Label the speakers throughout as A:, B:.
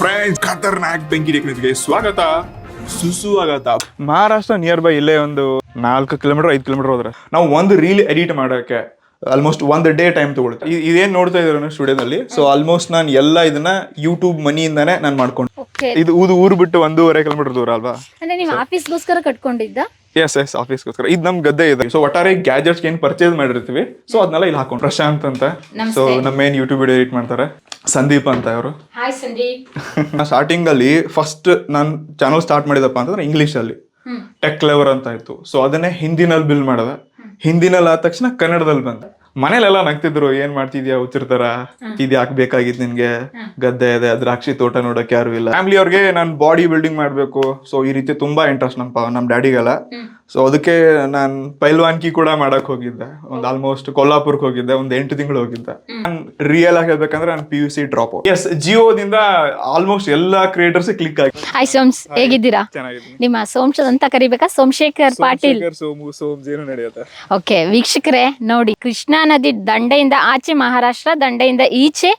A: Friends ಖತರ್ನಾಕ್ ಬೆಂಕಿ ಟೆಕ್ನಿಕ್ಗೆ ಸ್ವಾಗತ. ಸುಸ್ವಾಗತ ಮಹಾರಾಷ್ಟ್ರ ನಿಯರ್ ಬೈ ಇಲ್ಲೇ ಒಂದು ನಾಲ್ಕು ಕಿಲೋಮೀಟರ್ ಐದು ಕಿಲೋಮೀಟರ್ ಹೋದ್ರೆ. ನಾವು ಒಂದು ರೀಲ್ ಎಡಿಟ್ ಮಾಡೋಕ್ಕೆ ಆಲ್ಮೋಸ್ಟ್ ಒಂದು ಡೇ ಟೈಮ್ ತಗೊಳುತ್ತೆ. ಇದೇನು ನೋಡ್ತಾ ಇದ್ದಾರೆ ಸ್ಟುಡಿಯೋದಲ್ಲಿ ಸೊ ಆಲ್ಮೋಸ್ಟ್ ನಾನು ಎಲ್ಲ ಇದನ್ನ ಯೂಟ್ಯೂಬ್ ಮನಿಯಿಂದಾನೇ ನಾನು ಮಾಡ್ಕೊಂಡು ಇದು ಊದು ಊರು ಬಿಟ್ಟು ಒಂದೂವರೆ ಕಿಲೋಮೀಟರ್ ದೂರ ಅಲ್ವಾ?
B: ಅಂದ್ರೆ ನೀವು ಆಫೀಸ್ಗೋಸ್ಕರ ಕಟ್ಕೊಂಡಿದ್ದ?
A: ಎಸ್ ಎಸ್ ಆಫೀಸ್ಗೋಸ್ಕರ ಇದು ನಮ್ಮ ಗದ್ದೆ ಇದೆ. ಸೊ ಒಟ್ಟಾರೆ ಗ್ಯಾಜೆಟ್ಸ್ ಏನ್ ಪರ್ಚೇಸ್ ಮಾಡಿರ್ತೀವಿ. ಸೊ ಅದನ್ನೆಲ್ಲ ಇಲ್ಲಿ ಹಾಕೊಂಡು ಪ್ರಶಾಂತ್ ಅಂತ. ಸೊ ನಮ್ಮ ಮೇನ್ ಯೂಟ್ಯೂಬ್ ವಿಡಿಯೋ ಎಡಿಟ್ ಮಾಡ್ತಾರೆ. ಸಂದೀಪ್ ಅಂತ ಅವರು
B: ಹಾಯ್ ಸಂದೀಪ್.
A: ಸ್ಟಾರ್ಟಿಂಗ್ ಅಲ್ಲಿ ಫಸ್ಟ್ ನಾನು ಚಾನಲ್ ಸ್ಟಾರ್ಟ್ ಮಾಡಿದಪ್ಪ ಅಂತಂದ್ರೆ ಇಂಗ್ಲಿಷ್ ಅಲ್ಲಿ. ಟೆಕ್ ಲೆವರ್ ಅಂತ ಇತ್ತು. ಸೊ ಅದನ್ನೇ ಹಿಂದಿನಲ್ಲಿ ಬಿಲ್ ಮಾಡದ. ಹಿಂದಿನಲ್ಲಿ ಆದ ತಕ್ಷಣ ಕನ್ನಡದಲ್ಲಿ ಬಂದ. ಮನೇಲೆಲ್ಲ ನಗ್ತಿದ್ರು ಏನ್ ಮಾಡ್ತಿದ್ಯಾ? ಹುಚ್ಚಿರ್ತಾರ ಇದು ಯಾಕೆ ಬೇಕಾಗಿತ್ತು ನಿನ್ಗೆ? ಗದ್ದೆ ಇದೆ ದ್ರಾಕ್ಷಿ ತೋಟ ನೋಡಕ್ ಯಾರು ಇಲ್ಲ. ಫ್ಯಾಮಿಲಿ ಅವ್ರಿಗೆ ನಾನು ಬಾಡಿ ಬಿಲ್ಡಿಂಗ್ ಮಾಡ್ಬೇಕು. ಸೊ ಈ ರೀತಿ ತುಂಬಾ ಇಂಟ್ರೆಸ್ಟ್ ನಮ್ಮ ನಮ್ ನಮ್ಮ ಡ್ಯಾಡಿಗೆಲ್ಲ ಸೊ ಅದಕ್ಕೆ ನಾನು ಪೈಲ್ವಾನ್ಕಿ ಕೂಡ ಮಾಡಕ್ ಹೋಗಿದ್ದೆ. ಒಂದು ಆಲ್ಮೋಸ್ಟ್ ಕೊಲ್ಲಾಪುರ್ಕ್ ಹೋಗಿದ್ದೆ ಒಂದು ಎಂಟು ತಿಂಗಳು ಹೋಗಿದ್ದೆ. ನಾನು ರಿಯಲ್ ಆಗಿ ಹೇಳ್ಬೇಕಂದ್ರೆ ನಾನು P U C drop yes ಜಿಯೋದಿಂದ almost ಎಲ್ಲಾ ಕ್ರಿಯೇಟರ್ಸ್ ಕ್ಲಿಕ್ ಆಗಿ.
B: ಹಾಯ್ ಸೋಮ್ಸ್ ಹೇಗಿದ್ದೀರಾ?
A: ಚೆನ್ನಾಗಿದ್ದೀನಿ.
B: ನಿಮ್ಮ ಸೋಮ್ಶದ್ ಅಂತ ಕರಿಬೇಕಾ? ಸೋಮಶೇಖರ್ ಪಾಟೀಲ್.
A: ಸೋಮು ಸೋಮ್ ಜೇನು ನಡೆಯುತ್ತೆ.
B: ಓಕೆ ವೀಕ್ಷಕರೇ ನೋಡಿ ಕೃಷ್ಣಾ ನದಿ ದಂಡೆಯಿಂದ ಆಚೆ ಮಹಾರಾಷ್ಟ್ರ ದಂಡೆಯಿಂದ ಈಚೆ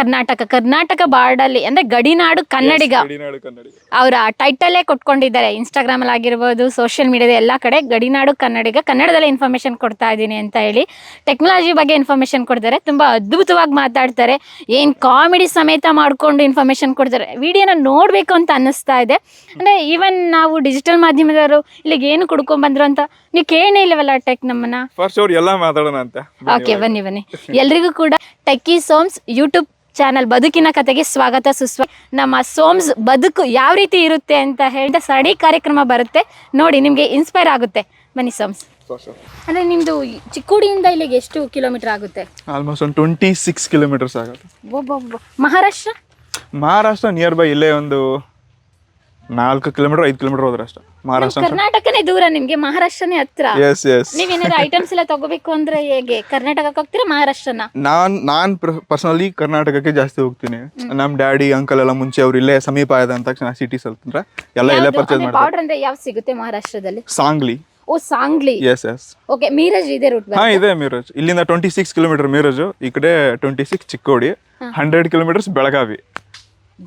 B: ಕರ್ನಾಟಕ. ಕರ್ನಾಟಕ ಬಾರ್ಡಲ್ಲಿ ಅಂದ್ರೆ ಗಡಿನಾಡು ಕನ್ನಡಿಗ.
A: ಗಡಿನಾಡು ಕನ್ನಡಿ
B: ಅವರ ಟೈಟಲ್ಲೇ ಕೊಟ್ಕೊಂಡಿದ್ದಾರೆ. ಇನ್ಸ್ಟಾಗ್ರಾಮ್ ಅಲ್ಲಿ ಆಗಿರ್ಬೋದು ಸೋಷಿಯಲ್ ಮೀಡಿಯಾದ ಎಲ್ಲ ಕಡೆ ಗಡಿನಾಡು ಕನ್ನಡಿಗ ಕನ್ನಡದಲ್ಲೇ ಇನ್ಫಾರ್ಮೇಶನ್ ಕೊಡ್ತಾ ಇದ್ದೀನಿ ಅಂತ ಹೇಳಿ ಟೆಕ್ನಾಲಜಿ ಬಗ್ಗೆ ಇನ್ಫಾರ್ಮೇಶನ್ ಕೊಡ್ತಾರೆ. ತುಂಬಾ ಅದ್ಭುತವಾಗಿ ಮಾತಾಡ್ತಾರೆ. ಏನು ಕಾಮಿಡಿ ಸಮೇತ ಮಾಡ್ಕೊಂಡು ಇನ್ಫಾರ್ಮೇಶನ್ ಕೊಡ್ತಾರೆ. ವಿಡಿಯೋನ ನೋಡಬೇಕು ಅಂತ ಅನ್ನಿಸ್ತಾ ಇದೆ. ಅಂದರೆ ಈವನ್ ನಾವು ಡಿಜಿಟಲ್ ಮಾಧ್ಯಮದವರು ಇಲ್ಲಿಗೆ ಏನು ಕುಡ್ಕೊಂಡ್ ಬಂದ್ರು ಅಂತ ನೀವು ಕೇಳೇ ಇಲ್ಲವಲ್ಲ ಟೆಕ್ ನಮ್ಮನ್ನ?
A: ಫಸ್ಟ್ ಅವ್ರು ಎಲ್ಲ ಮಾತಾಡೋಣ ಅಂತ.
B: ಓಕೆ ಬನ್ನಿ. ಬನ್ನಿ ಎಲ್ರಿಗೂ ಕೂಡ ಟೆಕ್ಕಿ ಸೋಮ್ಸ್ ಯೂಟ್ಯೂಬ್ ಚಾನಲ್ ಬದುಕಿನ ಕತೆಗೆ ಸ್ವಾಗತ ಸುಸ್ವ ನಮ್ಮ ಸೋಮ್ಸ್ ಬದುಕು ಯಾವ ರೀತಿ ಇರುತ್ತೆ ಅಂತ ಹೇಳಿದ ಸರಣಿ ಕಾರ್ಯಕ್ರಮ ಬರುತ್ತೆ. ನೋಡಿ ನಿಮಗೆ ಇನ್ಸ್ಪೈರ್ ಆಗುತ್ತೆ. ಬನ್ನಿ ಸೋಮ್ಸ್. ಅಂದ್ರೆ ನಿಮ್ದು ಚಿಕ್ಕೋಡಿಯಿಂದ ಇಲ್ಲಿಗೆ ಎಷ್ಟು ಕಿಲೋಮೀಟರ್ ಆಗುತ್ತೆ?
A: ಆಲ್ಮೋಸ್ಟ್ ಒಂದು ಟ್ವೆಂಟಿ ಸಿಕ್ಸ್ ಕಿಲೋಮೀಟರ್ಸ್ ಆಗುತ್ತೆ
B: ಮಹಾರಾಷ್ಟ್ರ?
A: ಮಹಾರಾಷ್ಟ್ರ ನಿಯರ್ ಬೈ ಇಲ್ಲೇ ಒಂದು ನಾಲ್ಕು ಕಿಲೋಮೀಟರ್ ಐದು ಕಿಲೋಮೀಟರ್ ಹೋದ್ರೆ ಅಷ್ಟೇ. ಮಹಾರಾಷ್ಟ್ರ
B: ಕರ್ನಾಟಕನೇ ದೂರ ನಿಮ್ಗೆ ಮಹಾರಾಷ್ಟ್ರನೇ ಹತ್ರ.
A: ಎಸ್ ಎಸ್
B: ನೀವೇನಾದ್ರು ಐಟಮ್ಸ್ ಎಲ್ಲ ತಗೋಬೇಕು ಅಂದ್ರೆ ಹೇಗೆ? ಕರ್ನಾಟಕಕ್ಕೆ ಹೋಗ್ತೀರಾ ಮಹಾರಾಷ್ಟ್ರನ?
A: ನಾನ್ ನಾನ್ ಪರ್ಸನಲಿ ಕರ್ನಾಟಕಕ್ಕೆ ಜಾಸ್ತಿ ಹೋಗ್ತೀನಿ. ನಮ್ ಡ್ಯಾಡಿ ಅಂಕಲ್ ಎಲ್ಲ ಮುಂಚೆ ಅವ್ರು ಇಲ್ಲೇ ಸಮೀಪ ತಕ್ಷಣ ಸಿಟಿ ಅಂತಂದ್ರೆ ಎಲ್ಲ ಇಲ್ಲೇ ಪರ್ಚೇಸ್ ಮಾಡ್ತಾರೆ.
B: ಆರ್ಡರ್ ಅಂದ್ರೆ ಯಾವ ಸಿಗುತ್ತೆ ಮಹಾರಾಷ್ಟ್ರದಲ್ಲಿ?
A: Sangli.
B: Oh Sangli.
A: Yes yes
B: okay Miraj ಇದೆ ರೂಟ್
A: ಹಾ ಇದೆ ಮೀರಜ್ ಇಲ್ಲಿಂದ ಟ್ವೆಂಟಿ ಸಿಕ್ಸ್ ಕಿಲೋಮೀಟರ್ ಮೀರಜ್ ಈ ಕಡೆ twenty six Chikkodi hundred kilometres Belagavi.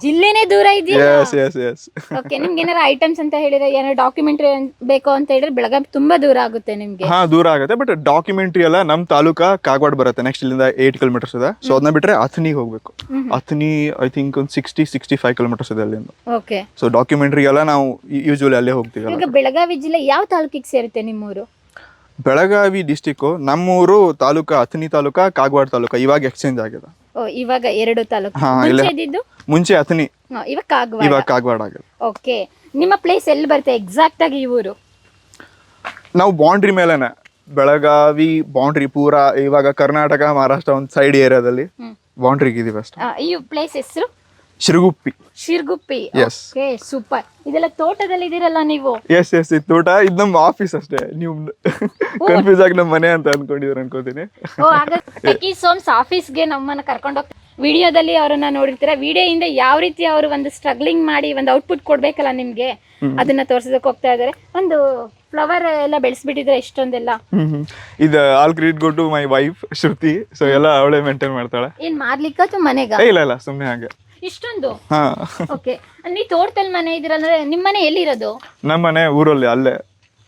B: ಜಿಲ್ಲೆನೇ ದೂರ ಇದೆಯಾ
A: ಎಸ್ ಎಸ್ ಎಸ್
B: ಓಕೆ ನಿಮ್ಗೆ ಏನಾರ ಐಟಮ್ಸ್ ಅಂತ ಹೇಳಿದ್ರೆ ಏನಾರ ಡಾಕ್ಯುಮೆಂಟ್ರಿ ಬೇಕು ಅಂತ ಹೇಳಿದ್ರೆ ಬೆಳಗಾವಿ ತುಂಬಾ ದೂರ ಆಗುತ್ತೆ ನಿಮ್ಗೆ.
A: ಹಾ ದೂರ ಆಗುತ್ತೆ ಬಟ್ ಡಾಕ್ಯುಮೆಂಟ್ರಿ ಎಲ್ಲ ನಮ್ ತಾಲೂಕಾ ಕಾಗವಾಡ ಬರುತ್ತೆ ನೆಕ್ಸ್ಟ್ ಇಲ್ಲಿಂದ ಏಟ್ ಕಿಲೋಮೀಟರ್ಸ್ ಇದೆ. ಸೊ ಅದನ್ನ ಬಿಟ್ರೆ ಅಥನಿಗೆ ಹೋಗ್ಬೇಕು. ಅಥನಿ ಐ ಥಿಂಕ್ ಒಂದು ಸಿಕ್ಸ್ಟಿ ಸಿಕ್ಸ್ಟಿ ಫೈವ್ ಕಿಲೋಮೀಟರ್ಸ್ ಇದೆ ಅಲ್ಲಿಂದ.
B: ಓಕೆ
A: ಸೊ ಡಾಕ್ಯುಮೆಂಟ್ರಿ ಎಲ್ಲ ನಾವು ಯೂಶುವಲಿ ಅಲ್ಲೇ ಹೋಗ್ತೀವಿ
B: ಈಗ ಬೆಳಗಾವಿ ಜಿಲ್ಲೆ ಯಾವ ತಾಲೂಕಿಗೆ ಸೇರುತ್ತೆ ನಿಮ್ಮೂರು?
A: ಬೆಳಗಾವಿ ಡಿಸ್ಟಿಕ್ಕು ನಮ್ಮೂರು ತಾಲೂಕಾ ಅಥಣಿ ತಾಲೂಕಾ ಕಾಗವಾಡ ತಾಲೂಕಾ ಇವಾಗ ಎಕ್ಸ್ಚೇಂಜ್ ಆಗಿದೆ.
B: ಇವಾಗ ಎರಡು ತಾಲೂಕು.
A: ಹಾ,
B: ಮುಂಚೆ. ಇದ್ದಿದ್ದು
A: ಮುಂಚೆ ಅಥಣಿ.
B: ಹಾ, ಇವಾಗ ಕಾಗವಾಡ.
A: ಇವಾಗ ಕಾಗವಾಡ ಆಗಿದೆ.
B: ಓಕೆ. ನಿಮ್ಮ ಪ್ಲೇಸ್ ಎಲ್ಲಿ ಬರುತ್ತೆ ಎಕ್ಸಾಕ್ಟ್ ಆಗಿ ಈ ಊರು?
A: ನಾವು ಬೌಂಡ್ರಿ ಮೇಲೆನೆ. ಬೆಳಗಾವಿ ಬೌಂಡ್ರಿ ಪೂರ ಇವಾಗ ಕರ್ನಾಟಕ ಮಹಾರಾಷ್ಟ್ರ ಒಂದು ಸೈಡ್ ಏರಿಯಾದಲ್ಲಿ ಬೌಂಡ್ರಿಗೆ ಇದೀವಿ ಅಷ್ಟೇ.
B: ಆ, ಈ ಪ್ಲೇಸ್ ಹೆಸರು?
A: Shiraguppi.
B: Shirguppi.
A: Yes.
B: Okay super ಇದೆಲ್ಲ ತೋಟದಲ್ಲಿ ಇದೀರಲ್ಲ ನೀವು?
A: ಎಸ್ ಎಸ್ ಇದು ತೋಟ ಇದು ನಮ್ಮ ಆಫೀಸ್ ಅಷ್ಟೇ. ನೀವು ಕನ್ಫ್ಯೂಸ್ ಆಗಿ ನಮ್ಮ ಮನೆ ಅಂತ ಅನ್ಕೊಂಡಿದ್ರು ಅನ್ಕೋತೀನಿ.
B: ಓ ಹಾಗಾದ್ರೆ ಟೆಕಿ ಸೋಮ್ಸ್ ಆಫೀಸ್ಗೆ ನಮ್ಮನ್ನ ಕರ್ಕೊಂಡು ಹೋಗ್ತಾರೆ ವಿಡಿಯೋದಲ್ಲಿ ಅವರನ್ನ ನೋಡಿರ್ತೀರ? ಇಂದ ಯಾವ ರೀತಿ ಅವರು ಒಂದು ಸ್ಟ್ರಗ್ಲಿಂಗ್ ಮಾಡಿ ಒಂದು ಔಟ್ಪುಟ್ ಕೊಡ್ಬೇಕಲ್ಲ ನಿಮ್ಗೆ? ಅದನ್ನ ತೋರ್ಸೋದಕ್ಕೆ ಹೋಗ್ತಾ ಇದಾರೆ. ಒಂದು ಫ್ಲವರ್ ಎಲ್ಲ ಬೆಳೆಸ್ಬಿಟ್ಟಿದ್ರೆ ಇಷ್ಟೊಂದೆಲ್ಲ.
A: ಹ್ಮ್. ಇದು all credit go to my wife Shruti so ಎಲ್ಲ ಅವಳೇ ಮೇಂಟೈನ್ ಮಾಡ್ತಾಳೆ.
B: ಏನ್ ಮಾರ್ಲಿಕ್ಕ ಅಥವಾ ಮನೆಗ?
A: ಏ, ಇಲ್ಲ ಇಲ್ಲ ಸುಮ್ಮನೆ ಹಾಗೆ.
B: ಇಷ್ಟೊಂದು? ಓಕೆ. ನೀವು ತೋಟದಲ್ಲಿ ಮನೆ ಇದ್ದೀರಲ್ಲ ನಿಮ್ಮ ಮನೆ ಎಲ್ಲಿರೋದು?
A: ನಮ್ಮ ಮನೆ ಊರಲ್ಲಿ ಅಲ್ಲೇ.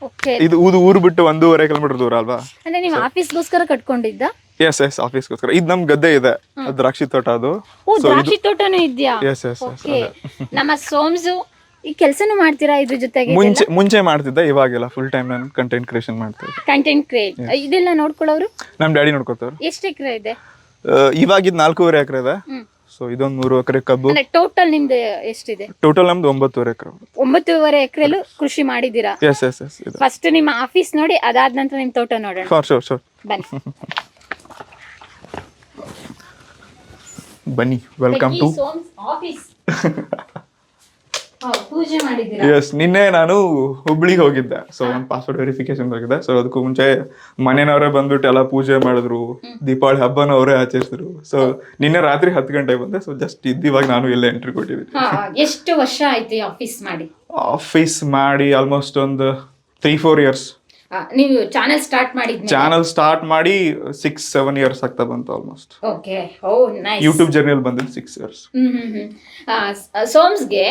B: ಓಕೆ.
A: ಇದು ಊದು ಊರು ಬಿಟ್ಟು ಒಂದೂವರೆ ಕಿಲೋಮೀಟರ್ ದೂರ ಅಲ್ವಾ?
B: ಅಂದ್ರೆ ನೀವು ಆಫೀಸ್ಗೋಸ್ಕರ ಕಟ್ಕೊಂಡಿದ್ದ?
A: S S ಆಫೀಸ್ಗೋಸ್ಕರ. ಇದು ನಮ್ ಗದ್ದೆ ಇದೆ. ದ್ರಾಕ್ಷಿ ತೋಟ ಅದು.
B: ಓ ದ್ರಾಕ್ಷಿ ತೋಟನೂ ಇದ್ಯಾ?
A: Yes yes
B: okay. ನಮ್ಮ ಸೋಮ್ಸು ಈ ಕೆಲಸನೂ ಮಾಡ್ತೀರಾ ಇದ್ರ ಜೊತೆಗೆ
A: ಮುಂಚೆ ಮುಂಚೆ ಮಾಡ್ತಿದ್ದೆ ಇವಾಗೆಲ್ಲ ಫುಲ್ ಟೈಮ್ ನಾನು ಕಂಟೆಂಟ್ ಕ್ರಿಯೇಷನ್ ಮಾಡ್ತೀನಿ
B: ಕಂಟೆಂಟ್ ಕ್ರಿಯೇಟ್ ಇದೆಲ್ಲ ನೋಡ್ಕೊಳ್ಳೋರು?
A: ನಮ್ಮ ಡ್ಯಾಡಿ ನೋಡ್ಕೊತಾರೆ
B: ಎಷ್ಟು ಎಕರೆ ಇದೆ?
A: ಇವಾಗ ಇದು ನಾಲ್ಕೂವರೆ ಎಕರೆ ಇದೆ. ಸೊ ಇದೊಂದು ಮೂರು ಎಕರೆ ಕಬ್ಬು.
B: ಟೋಟಲ್ ನಿಮ್ದು ಎಷ್ಟಿದೆ?
A: ಟೋಟಲ್ ನಮ್ದು ಒಂಬತ್ತುವರೆ ಎಕರೆ
B: ಒಂಬತ್ತೂವರೆ ಎಕರೆಲ್ಲೂ ಕೃಷಿ ಮಾಡಿದ್ದೀರಾ?
A: ಎಸ್ ಎಸ್ ಎಸ್ ಇದೆ.
B: ಫಸ್ಟ್ ನಿಮ್ಮ ಆಫೀಸ್ ನೋಡಿ ಅದಾದ ನಂತರ ನಿಮ್ ತೋಟ ನೋಡೋಣ.
A: ಶೋರ್ ಶೋರ್ ಶೋರ್
B: ಬನ್ನಿ.
A: ಬನ್ನಿ ವೆಲ್ಕಮ್ ಟು
B: ಆಫೀಸ್ ಪೂಜೆ ಮಾಡಿದ್ದೀರಾ?
A: ಎಸ್ ನಿನ್ನೆ ನಾನು ಹುಬ್ಳಿಗೆ ಹೋಗಿದ್ದೆ. ಸೊ ಒಂದು ಪಾಸ್ವರ್ಡ್ ವೆರಿಫಿಕೇಶನ್ ಹೋಗಿದ್ದೆ ಸೊ ಅದಕ್ಕೂ ಮುಂಚೆ ಮನೆಯವರೇ ಬಂದ್ಬಿಟ್ಟು ಎಲ್ಲ ಪೂಜೆ ಮಾಡಿದ್ರು ದೀಪಾವಳಿ ಹಬ್ಬನ ಅವರೇ ಆಚರಿಸಿದ್ರು ಸೊ ನಿನ್ನೆ ರಾತ್ರಿ ಹತ್ತು ಗಂಟೆಗೆ ಬಂದೆ. ಸೊ ಜಸ್ಟ್ ಇದ್ದಿವಾಗ ನಾನು ಇಲ್ಲೇ ಎಂಟ್ರಿ ಕೊಟ್ಟಿದ್ದೀನಿ.
B: ಹಾ, ಎಷ್ಟು ವರ್ಷ ಆಯ್ತು ಆಫೀಸ್ ಮಾಡಿ?
A: ಆಫೀಸ್ ಮಾಡಿ ಆಲ್ಮೋಸ್ಟ್ ಒಂದು ತ್ರೀ ಫೋರ್ ಇಯರ್ಸ್
B: ನೀವು ಚಾನೆಲ್ ಸ್ಟಾರ್ಟ್ ಮಾಡಿ
A: ಚಾನಲ್ ಸ್ಟಾರ್ಟ್ ಮಾಡಿ ಸಿಕ್ಸ್ ಸೆವೆನ್ ಇಯರ್ಸ್ ಆಗ್ತಾ ಬಂತು almost
B: okay oh nice
A: YouTube ಜರ್ನಿಯಲ್ಲಿ ಬಂದಿದ್ದು ಸಿಕ್ಸ್ ಇಯರ್ಸ್
B: ಸೋಮ್ಸ್ಗೆ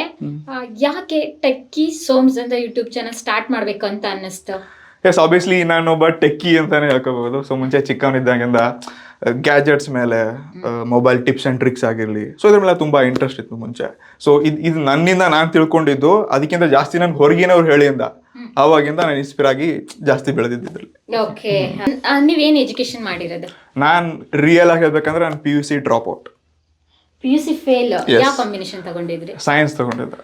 B: ಯಾಕೆ ಟೆಕ್ಕಿ ಸೋಮ್ಸ್ ಅಂತ ಯೂಟ್ಯೂಬ್ ಚಾನಲ್ ಸ್ಟಾರ್ಟ್ ಮಾಡಬೇಕು ಅಂತ ಅನ್ನಿಸ್ತು?
A: ಎಸ್ ಆಬ್ವಿಯಸ್ಲಿ ನಾನು ಒಬ್ಬ ಟೆಕ್ಕಿ ಅಂತಾನೆ ಹೇಳ್ಕೋಬಹುದು. ಸೊ ಮುಂಚೆ ಚಿಕ್ಕವನಿದ್ದಾಗಿಂದ ಗ್ಯಾಜೆಟ್ಸ್ ಮೇಲೆ ಮೊಬೈಲ್ ಟಿಪ್ಸ್ ಆ್ಯಂಡ್ ಟ್ರಿಕ್ಸ್ ಆಗಿರಲಿ. ಸೊ ಇದ್ರ ಮೇಲೆ ತುಂಬಾ ಇಂಟ್ರೆಸ್ಟ್ ಇತ್ತು ಮುಂಚೆ. ಸೊ ಇದು ಇದು ನನ್ನಿಂದ ನಾನು ತಿಳ್ಕೊಂಡಿದ್ದು ಅದಕ್ಕಿಂತ ಜಾಸ್ತಿ ನನ್ಗೆ ಹೊರಗಿನವ್ರು ಹೇಳಿಂದ. ಅವಾಗಿಂದ ನಾನು ಇನ್ಸ್ಪೈರ್ ಆಗಿ ಜಾಸ್ತಿ ಬೆಳೆದಿದ್ದಿದ್ರಲ್ಲಿ.
B: ಓಕೆ ನೀವೇನು ಎಜುಕೇಶನ್ ಮಾಡಿರೋದು?
A: ನಾನು ರಿಯಲ್ ಆಗಿ ಹೇಳ್ಬೇಕಂದ್ರೆ ನಾನು P U C drop out
B: P U C fail. ಯಾವ ಕಾಂಬಿನೇಷನ್ ತಗೊಂಡಿದ್ರಿ?
A: ಸೈನ್ಸ್ ತಗೊಂಡಿದ್ದೆ.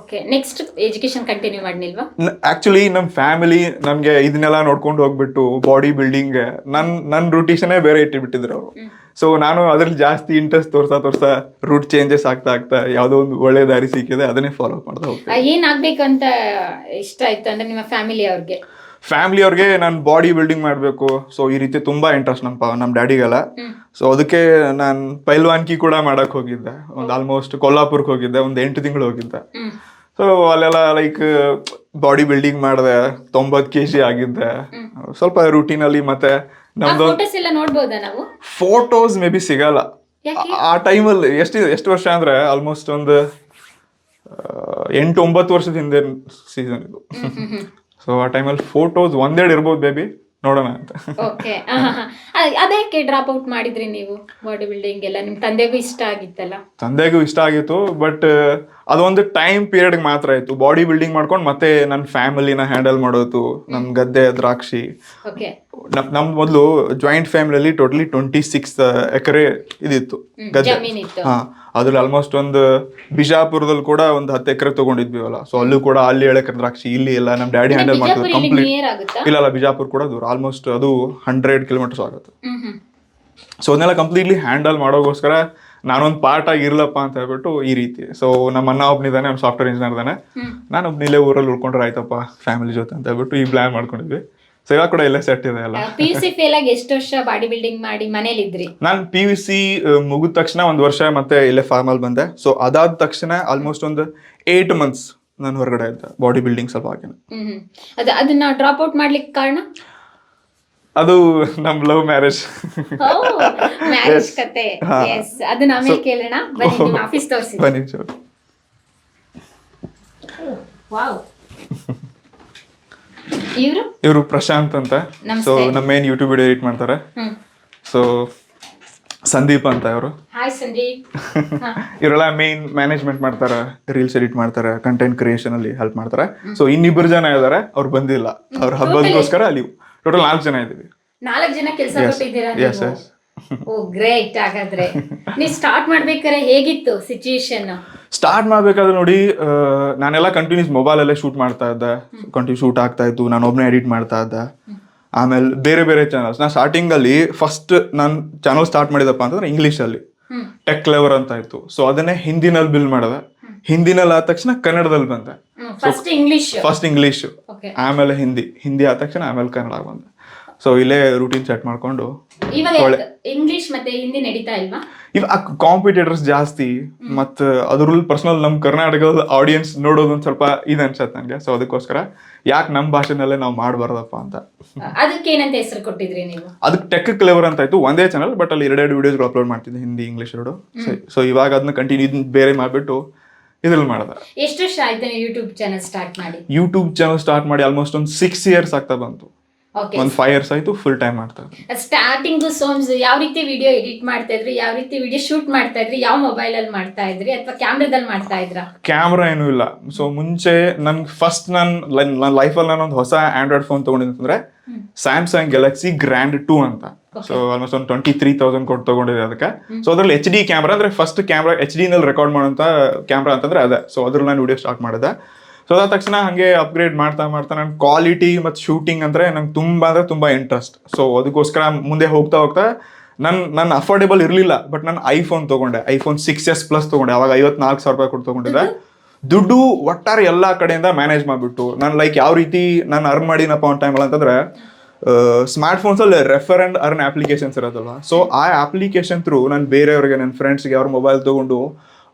B: ಓಕೆ ನೆಕ್ಸ್ಟ್ ಎಜುಕೇಶನ್ ಕಂಟಿನ್ಯೂ ಮಾಡ್ನಿಲ್ವಾ?
A: ಆಕ್ಚುಲಿ ನಮ್ಮ ಫ್ಯಾಮಿಲಿ ನಮಗೆ ಇದನ್ನೆಲ್ಲ ನೋಡ್ಕೊಂಡು ಹೋಗ್ಬಿಟ್ಟು ಬಾಡಿ ಬಿಲ್ಡಿಂಗ್ ನನ್ ನನ್ನ ರೂಟೀಷನೇ ಬೇರೆ ಇಟ್ಟಿಬಿಟ್ಟಿದ್ರು ಅವರು. ಸೊ ನಾನು ಅದ್ರಲ್ಲಿ ಜಾಸ್ತಿ ಇಂಟ್ರೆಸ್ಟ್ ತೋರ್ಸಾ ತೋರ್ಸಾ ರೂಟ್ ಚೇಂಜಸ್ ಆಗ್ತಾ ಆಗ್ತಾ ಯಾವುದೋ ಒಂದು ಒಳ್ಳೆ ದಾರಿ ಸಿಕ್ಕಿದೆ ಅದನ್ನೇ ಫಾಲೋ ಮಾಡ್ತಾ ಹೋಗ್ತೀನಿ.
B: ಏನಾಗ್ಬೇಕಂತ ಏನ್ ಇಷ್ಟ ಆಯ್ತು? ಅಂದ್ರೆ ನಿಮ್ಮ ಫ್ಯಾಮಿಲಿ ಅವ್ರಿಗೆ?
A: ಫ್ಯಾಮಿಲಿ ಅವ್ರಿಗೆ ನಾನು ಬಾಡಿ ಬಿಲ್ಡಿಂಗ್ ಮಾಡಬೇಕು. ಸೊ ಈ ರೀತಿ ತುಂಬಾ ಇಂಟ್ರೆಸ್ಟ್ ನಮ್ಮ ನಮ್ಮ ಡ್ಯಾಡಿಗೆಲ್ಲ ಸೊ ಅದಕ್ಕೆ ನಾನು ಪೈಲ್ವಾನ್ಕಿ ಕೂಡ ಮಾಡಕ್ ಹೋಗಿದ್ದೆ. ಒಂದು ಆಲ್ಮೋಸ್ಟ್ ಕೊಲ್ಲಾಪುರಕ್ಕೆ ಹೋಗಿದ್ದೆ ಒಂದು ಎಂಟು ತಿಂಗಳು ಹೋಗಿದ್ದೆ. ಸೊ ಅಲ್ಲೆಲ್ಲ ಲೈಕ್ ಬಾಡಿ ಬಿಲ್ಡಿಂಗ್ ಮಾಡಿದೆ ತೊಂಬತ್ತು ಕೆ ಜಿ ಆಗಿದ್ದೆ ಸ್ವಲ್ಪ ರೂಟೀನಲ್ಲಿ ಮತ್ತೆ ನಮ್ದು
B: ಫೋಟೋಸ್ ಎಲ್ಲ ನೋಡ್ಬೋದಾ ನಾವು?
A: ಫೋಟೋಸ್ ಮೇ ಬಿ ಸಿಗಲ್ಲ ಆ- ಟೈಮ್ ಟೈಮಲ್ಲಿ ಎಷ್ಟು ಎಷ್ಟು ವರ್ಷ ಅಂದ್ರೆ ಆಲ್ಮೋಸ್ಟ್ ಒಂದು ಎಂಟು ಒಂಬತ್ತು ವರ್ಷದ ಹಿಂದೆ ಸೀಸನ್ ಇದು. ಸೊ ಆ ಟೈಮಲ್ಲಿ ಫೋಟೋಸ್ ಒಂದೆರಡು ಇರ್ಬೋದು ಬೇಬಿ ನೋಡೋಣ ಅಂತ.
B: ಓಕೆ ಅದಕ್ಕೆ ಡ್ರಾಪ್ ಔಟ್ ಮಾಡಿದ್ರಿ ನೀವು ಬಾಡಿ ಬಿಲ್ಡಿಂಗ್ ಎಲ್ಲ ನಿಮ್ ತಂದೆಗೂ ಇಷ್ಟ ಆಗಿತ್ತಲ್ಲ?
A: ತಂದೆಗೂ ಇಷ್ಟ ಆಗಿತ್ತು ಬಟ್ ಅದೊಂದು ಟೈಮ್ ಪೀರಿಯಡ್ ಮಾತ್ರ ಆಯ್ತು. ಬಾಡಿ ಬಿಲ್ಡಿಂಗ್ ಮಾಡ್ಕೊಂಡು ಮತ್ತೆ ನನ್ನ ಫ್ಯಾಮಿಲಿನ ಹ್ಯಾಂಡಲ್ ಮಾಡೋದು ನನ್ನ ಗದ್ದೆ ದ್ರಾಕ್ಷಿ. ನಮ್ ಮೊದಲು ಜಾಯಿಂಟ್ ಫ್ಯಾಮಿಲಿಯಲ್ಲಿ ಟೋಟಲಿ ಟ್ವೆಂಟಿ ಸಿಕ್ಸ್ ಎಕರೆ ಇದಿತ್ತು. ಗದ್ದೆ. ಹಾ. ಅದ್ರಲ್ಲಿ ಆಲ್ಮೋಸ್ಟ್ ಒಂದು ಬಿಜಾಪುರದಲ್ಲಿ ಕೂಡ ಒಂದು ಹತ್ತು ಎಕರೆ ತಗೊಂಡಿದ್ವಿ ಅಲ್ಲ. ಸೊ ಅಲ್ಲೂ ಕೂಡ ಅಲ್ಲಿ ಏಳು ಎಕರೆ ದ್ರಾಕ್ಷಿ ಇಲ್ಲಿ ಎಲ್ಲ ನಮ್ಮ ಡ್ಯಾಡಿ ಹ್ಯಾಂಡಲ್
B: ಮಾಡ್ತದೆ
A: ಮಾಡ್ತಾರೆ ಕಂಪ್ಲೀಟ್ ಇಲ್ಲ ಅಲ್ಲ ಬಿಜಾಪುರ ಕೂಡ ದೂರ. ಆಲ್ಮೋಸ್ಟ್ ಅದು ಹಂಡ್ರೆಡ್ ಕಿಲೋಮೀಟರ್ಸ್ ಆಗುತ್ತೆ. ಸೊ ಅದನ್ನೆಲ್ಲ ಕಂಪ್ಲೀಟ್ಲಿ ಹ್ಯಾಂಡಲ್ ಮಾಡೋಗೋಸ್ಕರ ನಾನೊಂದು ಪಾರ್ಟ್ ಆಗಿರ್ಲಪ್ಪ ಅಂತ ಹೇಳ್ಬಿಟ್ಟು ಈ ರೀತಿ. ಸೊ ನಮ್ಮ ಅಣ್ಣ ಒಬ್ಬನಿದ್ದಾನೆ ಅವ್ನು ಸಾಫ್ಟ್ವೇರ್ ಇಂಜಿನಿಯರ್ ಇದ್ದಾನೆ. ನಾನು ಒಬ್ಬನಿಲ್ಲೇ ಊರಲ್ಲಿ ಉಳ್ಕೊಂಡ್ರೆ ಆಯ್ತಪ್ಪ ಫ್ಯಾಮಿಲಿ ಜೊತೆ ಅಂತ ಹೇಳ್ಬಿಟ್ಟು ಈ ಪ್ಲಾನ್ ಮಾಡ್ಕೊಂಡಿದ್ವಿ. ಸೊ ಇವಾಗ ಕೂಡ ಇಲ್ಲೇ ಸೆಟ್ ಇದೆ ಅಲ್ಲ.
B: ಪಿ ಯು ಸಿ ಫೇಲ್ ಆಗಿ ಎಷ್ಟು ವರ್ಷ ಬಾಡಿ ಬಿಲ್ಡಿಂಗ್ ಮಾಡಿ ಮನೇಲಿ ಇದ್ರಿ
A: ನಾನು ಪಿ ಯು ಸಿ ಮುಗಿದ ತಕ್ಷಣ ಒಂದು ವರ್ಷ ಮತ್ತೆ ಇಲ್ಲೇ ಫಾರ್ಮಲ್ ಬಂದೆ. ಸೊ ಅದಾದ ತಕ್ಷಣ ಆಲ್ಮೋಸ್ಟ್ ಒಂದು ಏಟ್ ಮಂತ್ಸ್ ನಾನು ಹೊರಗಡೆ ಇದ್ದೆ ಬಾಡಿ ಬಿಲ್ಡಿಂಗ್ ಸ್ವಲ್ಪ ಹಾಗೆ
B: ಹ್ಮ್ ಹ್ಮ್. ಅದ ಅದನ್ನ ಡ್ರಾಪ್ ಔಟ್ ಮಾಡ್ಲಿಕ್ಕೆ ಕಾರಣ?
A: ಅದು ನಮ್ ಲವ್ ಮ್ಯಾರೇಜ್
B: ಮ್ಯಾರೇಜ್ ಕತೆ. ಎಸ್ ಅದನ್ನ ಆಮೇಲೆ ಕೇಳೋಣ. ಬನ್ನಿ ನಿಮ್ಮ ಆಫೀಸ್ ತೋರಿಸಿ
A: ಬನ್ನಿ.
B: ವಾವ್. ಇವರು?
A: ಇವರು ಪ್ರಶಾಂತ್ ಅಂತ. ಸೊ ನಮ್ಮ ಮೇನ್ ಯೂಟ್ಯೂಬ್ ವಿಡಿಯೋ ಎಡಿಟ್ ಮಾಡ್ತಾರೆ. ಸೊ ಸಂದೀಪ್ ಅಂತ ಇವರು.
B: ಹಾಯ್ ಸಂದೀಪ್.
A: ಇವರೆಲ್ಲ ಮೇನ್ ಮ್ಯಾನೇಜ್ಮೆಂಟ್ ಮಾಡ್ತಾರೆ ರೀಲ್ಸ್ ಎಡಿಟ್ ಮಾಡ್ತಾರೆ ಕಂಟೆಂಟ್ ಕ್ರಿಯೇಷನ್ ಅಲ್ಲಿ ಹೆಲ್ಪ್ ಮಾಡ್ತಾರೆ. ಸೊ ಇನ್ನಿಬ್ಬರು ಜನ ಇದ್ದಾರೆ ಅವ್ರು ಬಂದಿಲ್ಲ. ಅವ್ರ ಹಬ್ಬದಗೋಸ್ಕರ ಅಲ್ಲಿ ಟೋಟಲ್ ನಾಲ್ಕು ಜನ ಇದ್ದೀವಿ.
B: ನಾಲ್ಕು ಜನ ಕೆಲಸ ಓ ಗ್ರೇಟ್ ಹಾಗಾದ್ರೆ ನೀವು ಸ್ಟಾರ್ಟ್ ಮಾಡ್ಬೇಕಾದ್ರೆ ಹೇಗಿತ್ತು ಸಿಚುಯೇಷನ್
A: ಸ್ಟಾರ್ಟ್ ಮಾಡ್ಬೇಕಾದ್ರೆ ನೋಡಿ ನಾನೆಲ್ಲ ಕಂಟಿನ್ಯೂಸ್ ಮೊಬೈಲಲ್ಲೇ ಶೂಟ್ ಮಾಡ್ತಾ ಇದ್ದೆ. ಕಂಟಿನ್ಯೂ ಶೂಟ್ ಆಗ್ತಾ ಇತ್ತು ನಾನು ಒಬ್ಬನೇ ಎಡಿಟ್ ಮಾಡ್ತಾ ಇದ್ದೆ. ಆಮೇಲೆ ಬೇರೆ ಬೇರೆ ಚಾನಲ್ಸ್ ನಾನು ಸ್ಟಾರ್ಟಿಂಗಲ್ಲಿ ಫಸ್ಟ್ ನಾನು ಚಾನಲ್ ಸ್ಟಾರ್ಟ್ ಮಾಡಿದಪ್ಪ ಅಂತಂದ್ರೆ ಇಂಗ್ಲೀಷಲ್ಲಿ
B: ಅಲ್ಲಿ.
A: ಟೆಕ್ ಲೆವರ್ ಅಂತ ಇತ್ತು. ಸೊ ಅದನ್ನೇ ಹಿಂದಿನಲ್ಲಿ ಬಿಲ್ ಮಾಡಿದೆ. ಹಿಂದಿನಲ್ಲಿ ಆದ ತಕ್ಷಣ ಕನ್ನಡದಲ್ಲಿ ಬಂದೆ.
B: First English
A: first English
B: okay
A: ಆಮೇಲೆ ಹಿಂದಿ. ಹಿಂದಿ ಆದ ತಕ್ಷಣ ಆಮೇಲೆ ಕನ್ನಡ ಬಂದೆ. ಸೊ ಇಲ್ಲೇ ರೂಟೀನ್ ಸೆಟ್ ಮಾಡ್ಕೊಂಡು
B: ಇವಾಗ ಇಂಗ್ಲಿಷ್ ಮತ್ತೆ ಹಿಂದಿ ನಡೀತಾ ಇಲ್ವಾ?
A: ಇವಾಗ ಕಾಂಪಿಟೇಟರ್ಸ್ ಜಾಸ್ತಿ ಮತ್ತ ಅದ್ರಲ್ಲಿ ಪರ್ಸನಲ್ ನಮ್ಮ ಕರ್ನಾಟಕದ ಆಡಿಯನ್ಸ್ ನೋಡೋದು ಒಂದು ಸ್ವಲ್ಪ ಇದು ಅನ್ಸತ್ತೆ ನಂಗೆ ಸೊ ಅದಕ್ಕೋಸ್ಕರ ಯಾಕೆ ನಮ್ಮ ಭಾಷೆನಲ್ಲೇ ನಾವು ಮಾಡಬಾರ್ದಪ್ಪ ಅಂತ.
B: ಅದಕ್ಕೆ ಏನಂತ ಹೆಸರು ಕೊಟ್ಟಿದ್ರಿ ನೀವು?
A: ಅದಕ್ಕೆ ಟೆಕ್ ಕ್ಲೇವರ್ ಅಂತ ಆಯ್ತು ಒಂದೇ ಚಾನಲ್ ಬಟ್ ಅಲ್ಲಿ ಎರಡೆರಡು ವಿಡಿಯೋಸ್ಗಳು ಅಪ್ಲೋಡ್ ಮಾಡ್ತಿದ್ದೆ ಹಿಂದಿ ಇಂಗ್ಲೀಷ್ ಎರಡು. ಸೊ ಇವಾಗ ಅದನ್ನ ಕಂಟಿನ್ಯೂ ಇದನ್ನ ಬೇರೆ ಮಾಡಿಬಿಟ್ಟು ಇದ್ರಲ್ಲಿ ಮಾಡಿದೆ.
B: ಎಷ್ಟು ವರ್ಷ ಆಯ್ತು ಯೂಟ್ಯೂಬ್ ಚಾನಲ್ ಸ್ಟಾರ್ಟ್ ಮಾಡಿ?
A: ಯೂಟ್ಯೂಬ್ ಚಾನಲ್ ಸ್ಟಾರ್ಟ್ ಮಾಡಿ ಆಲ್ಮೋಸ್ಟ್ ಒಂದು ಸಿಕ್ಸ್ ಇಯರ್ಸ್ ಆಗ್ತಾ ಬಂತು. ಒಂದು ಫೈವ್ ಇಯರ್ಸ್ ಆಯ್ತು ಫುಲ್ ಟೈಮ್ ಮಾಡ್ತಾ
B: ಸ್ಟಾರ್ಟಿಂಗ್ ಸೋಮ್ಸ್ ಯಾವ ರೀತಿ ವಿಡಿಯೋ ಎಡಿಟ್ ಮಾಡ್ತಾ ಇದ್ರಿ ಯಾವ ರೀತಿ ವಿಡಿಯೋ ಶೂಟ್ ಮಾಡ್ತಾ ಇದ್ರಿ ಯಾವ ಮೊಬೈಲ್ ಅಲ್ಲಿ ಮಾಡ್ತಾ ಇದ್ರಿ ಅಥವಾ ಕ್ಯಾಮ್ರಾದಲ್ಲಿ ಮಾಡ್ತಾ ಇದ್ರ?
A: ಕ್ಯಾಮ್ರಾ ಏನೂ ಇಲ್ಲ. ಸೊ ಮುಂಚೆ ನನ್ ಫಸ್ಟ್ ನನ್ನ ನನ್ನ ಲೈಫಲ್ಲಿ ನಾನು ಒಂದು ಹೊಸ ಆಂಡ್ರಾಯ್ಡ್ ಫೋನ್ ತೊಗೊಂಡಿದ್ದಂದ್ರೆ ಸ್ಯಾಮ್ಸಂಗ್ ಗ್ಯಾಲಕ್ಸಿ ಗ್ರ್ಯಾಂಡ್ ಟೂ ಅಂತ. ಸೊ ಆಲ್ಮೋಸ್ಟ್ ಒಂದು ಟ್ವೆಂಟಿ ತ್ರೀ ತೌಸಂಡ್ ಕೊಟ್ಟು ತಗೊಂಡಿದೆ ಅದಕ್ಕೆ. ಸೊ ಅದ್ರಲ್ಲಿ ಎಚ್ ಡಿ ಕ್ಯಾಮ್ರಾ ಅಂದ್ರೆ ಫಸ್ಟ್ ಕ್ಯಾಮ್ರಾ ಎಚ್ ಡಿನಲ್ಲಿ ರೆಕಾರ್ಡ್ ಮಾಡುವಂತ ಕ್ಯಾಮ್ರಾ ಅಂತಂದ್ರೆ ಅದೇ. ಸೊ ಅದ್ರಲ್ಲಿ ನಾನು ವಿಡಿಯೋ ಸ್ಟಾರ್ಟ್ ಮಾಡಿದೆ. ಸೊ ಅದಾದ ತಕ್ಷಣ ಹಾಗೆ ಅಪ್ಗ್ರೇಡ್ ಮಾಡ್ತಾ ಮಾಡ್ತಾ ನನ್ನ ಕ್ವಾಲಿಟಿ ಮತ್ತು ಶೂಟಿಂಗ್ ಅಂದರೆ ನಂಗೆ ತುಂಬ ಅಂದರೆ ತುಂಬ ಇಂಟ್ರೆಸ್ಟ್ ಸೊ ಅದಕ್ಕೋಸ್ಕರ ಮುಂದೆ ಹೋಗ್ತಾ ಹೋಗ್ತಾ ನನ್ನ ನನ್ನ ಅಫೋರ್ಡೆಬಲ್ ಇರಲಿಲ್ಲ ಬಟ್ ನಾನು ಐಫೋನ್ ತೊಗೊಂಡೆ. ಐಫೋನ್ ಸಿಕ್ಸ್ ಎಸ್ ಪ್ಲಸ್ ತೊಗೊಂಡೆ. ಅವಾಗ ಐವತ್ನಾಲ್ಕು ಸಾವಿರ ರೂಪಾಯಿ ಕೊಟ್ಟು ತೊಗೊಂಡಿದ್ದೆ. ದುಡ್ಡು ಒಟ್ಟಾರೆ ಎಲ್ಲ ಕಡೆಯಿಂದ ಮ್ಯಾನೇಜ್ ಮಾಡಿಬಿಟ್ಟು, ನಾನು ಲೈಕ್ ಯಾವ ರೀತಿ ನಾನು ಅರ್ನ್ ಮಾಡಿನಪ್ಪ ಒಂದು ಟೈಮಲ್ಲಿ ಅಂತಂದರೆ ಸ್ಮಾರ್ಟ್ ಫೋನ್ಸಲ್ಲಿ ರೆಫರ್ ಆ್ಯಂಡ್ ಅರ್ನ್ ಅಪ್ಲಿಕೇಶನ್ಸ್ ಇರೋದಲ್ವ ಸೊ ಆ ಅಪ್ಲಿಕೇಶನ್ ಥ್ರೂ ನಾನು ಬೇರೆಯವ್ರಿಗೆ ನನ್ನ ಫ್ರೆಂಡ್ಸ್ಗೆ ಅವ್ರ ಮೊಬೈಲ್ ತೊಗೊಂಡು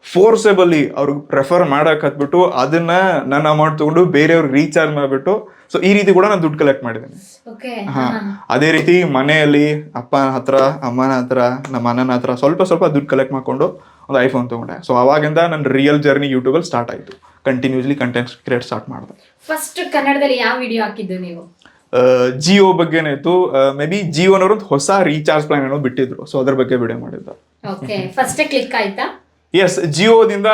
A: ಫೋರ್ಸೆಬಲಿ ಅವ್ರಿಗೆ ಪ್ರೆಫರ್ ಮಾಡಕ್ಕೆ ಹತ್ಬಿಟ್ಟು ಅದನ್ನ ನನ್ನ ಅಮೌಂಟ್ ತಗೊಂಡು ಬೇರೆಯವ್ರಿಗೆ ರೀಚಾರ್ಜ್ ಮಾಡಿಬಿಟ್ಟು ಸೊ ಈ ರೀತಿ ಕೂಡ ನಾನು ದುಡ್ಡು ಕಲೆಕ್ಟ್ ಮಾಡಿದ್ದೀನಿ. ಹಾ. ಅದೇ ರೀತಿ ಮನೆಯಲ್ಲಿ ಅಪ್ಪನ ಹತ್ರ ಅಮ್ಮನ ಹತ್ರ ನಮ್ಮ ಅಣ್ಣನ ಹತ್ರ ಸ್ವಲ್ಪ ಸ್ವಲ್ಪ ದುಡ್ಡು ಕಲೆಕ್ಟ್ ಮಾಡ್ಕೊಂಡು ಒಂದು ಐಫೋನ್ ತಗೊಂಡೆ. ಸೊ ಅವಾಗಿಂದ ನನ್ನ ರಿಯಲ್ ಜರ್ನಿ ಯೂಟ್ಯೂಬಲ್ಲಿ ಸ್ಟಾರ್ಟ್ ಆಯಿತು. ಕಂಟಿನ್ಯೂಸ್ಲಿ ಕಂಟೆಂಟ್ ಕ್ರಿಯೇಟ್ ಸ್ಟಾರ್ಟ್ ಮಾಡಿದೆ.
B: ಫಸ್ಟ್ ಕನ್ನಡದಲ್ಲಿ ಯಾವ ವಿಡಿಯೋ ಹಾಕಿದ್ದು ನೀವು?
A: ಜಿಯೋ ಬಗ್ಗೆನೇ ಇತ್ತು. ಮೇ ಬಿ ಜಿಯೋನವರು ಒಂದು ಹೊಸ ರೀಚಾರ್ಜ್ ಪ್ಲಾನ್ ಏನೋ ಬಿಟ್ಟಿದ್ರು. ಸೊ ಅದ್ರ ಬಗ್ಗೆ ವಿಡಿಯೋ ಮಾಡಿದ್ದ.
B: ಓಕೆ ಫಸ್ಟ್ ಕ್ಲಿಕ್ ಆಯ್ತಾ?
A: ಎಸ್ ಜಿಯೋದಿಂದ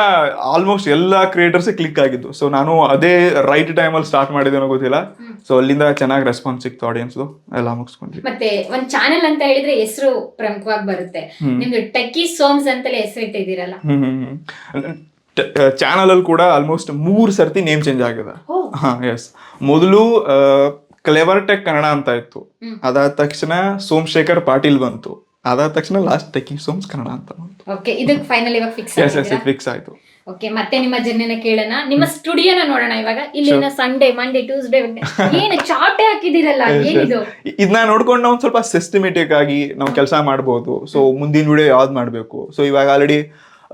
A: ಆಲ್ಮೋಸ್ಟ್ ಎಲ್ಲ ಕ್ರಿಯೇಟರ್ಸ್ ಕ್ಲಿಕ್ ಆಗಿದ್ದು. ಸೊ ನಾನು ಅದೇ ರೈಟ್ ಟೈಮ್ ಅಲ್ಲಿ ಸ್ಟಾರ್ಟ್ ಮಾಡಿದ್ದೇನೋ ಗೊತ್ತಿಲ್ಲ. ಸೊ ಅಲ್ಲಿಂದ ಚೆನ್ನಾಗಿ ರೆಸ್ಪಾನ್ಸ್ ಸಿಕ್ತು ಆಡಿಯನ್ಸ್ ಎಲ್ಲ ಮುಗಿಸ್ಕೊಂಡ್ವಿ.
B: ಮತ್ತೆ ಒಂದ್ ಚಾನೆಲ್ ಅಂತ ಹೇಳಿದ್ರೆ ಹೆಸರು ಪ್ರಮುಖವಾಗಿ ಬರುತ್ತೆ. ನಿಮ್ದು ಟೆಕ್ಕಿ ಸೋಮ್ಸ್ ಅಂತಲೇ ಹೆಸರು ಇಟ್ಟಿದ್ದೀರಲ್ಲ.
A: ಚಾನಲ್ ಅಲ್ಲಿ ಕೂಡ ಆಲ್ಮೋಸ್ಟ್ ಮೂರ್ ಸರ್ತಿ ನೇಮ್ ಚೇಂಜ್ ಆಗಿದೆ. ಹಾ ಎಸ್ ಮೊದಲು ಕ್ಲೆವರ್ ಟೆಕ್ ಕನ್ನಡ ಅಂತ ಇತ್ತು. ಅದಾದ ತಕ್ಷಣ ಸೋಮಶೇಖರ್ ಪಾಟೀಲ್ ಬಂತು. ಅದಾದ ತಕ್ಷಣ ಲಾಸ್ಟ್ ಟೇಕಿಂಗ್ ಸೋಮ್ಸ್ ಕನ್ನಡ ಅಂತ
B: ಓಕೆ ಇದಕ್ಕೆ ಫೈನಲ್ ಇವಾಗ ಫಿಕ್ಸ್
A: ಎಸ್ ಎಸ್ ಫಿಕ್ಸ್ ಆಯ್ತು.
B: ಓಕೆ ಮತ್ತೆ ನಿಮ್ಮ ಜರ್ನಿನ ಕೇಳೋಣ. ನಿಮ್ಮ ಸ್ಟುಡಿಯೋನ ನೋಡೋಣ ಇವಾಗ. ಇಲ್ಲಿನ ಸಂಡೇ ಮಂಡೇ ಟ್ಯೂಸ್ಡೇ ಏನು ಚಾಟೆ ಹಾಕಿದಿರಲ್ಲ ಏನಿದು?
A: ಇದನ್ನ ನೋಡ್ಕೊಂಡು ನಾವು ಸ್ವಲ್ಪ ಸಿಸ್ಟಮೆಟಿಕ್ ಆಗಿ ನಾವು ಕೆಲಸ ಮಾಡ್ಬೋದು. ಸೊ ಮುಂದಿನ ವಿಡಿಯೋ ಯಾವ್ದು ಮಾಡಬೇಕು? ಸೊ ಇವಾಗ ಆಲ್ರೆಡಿ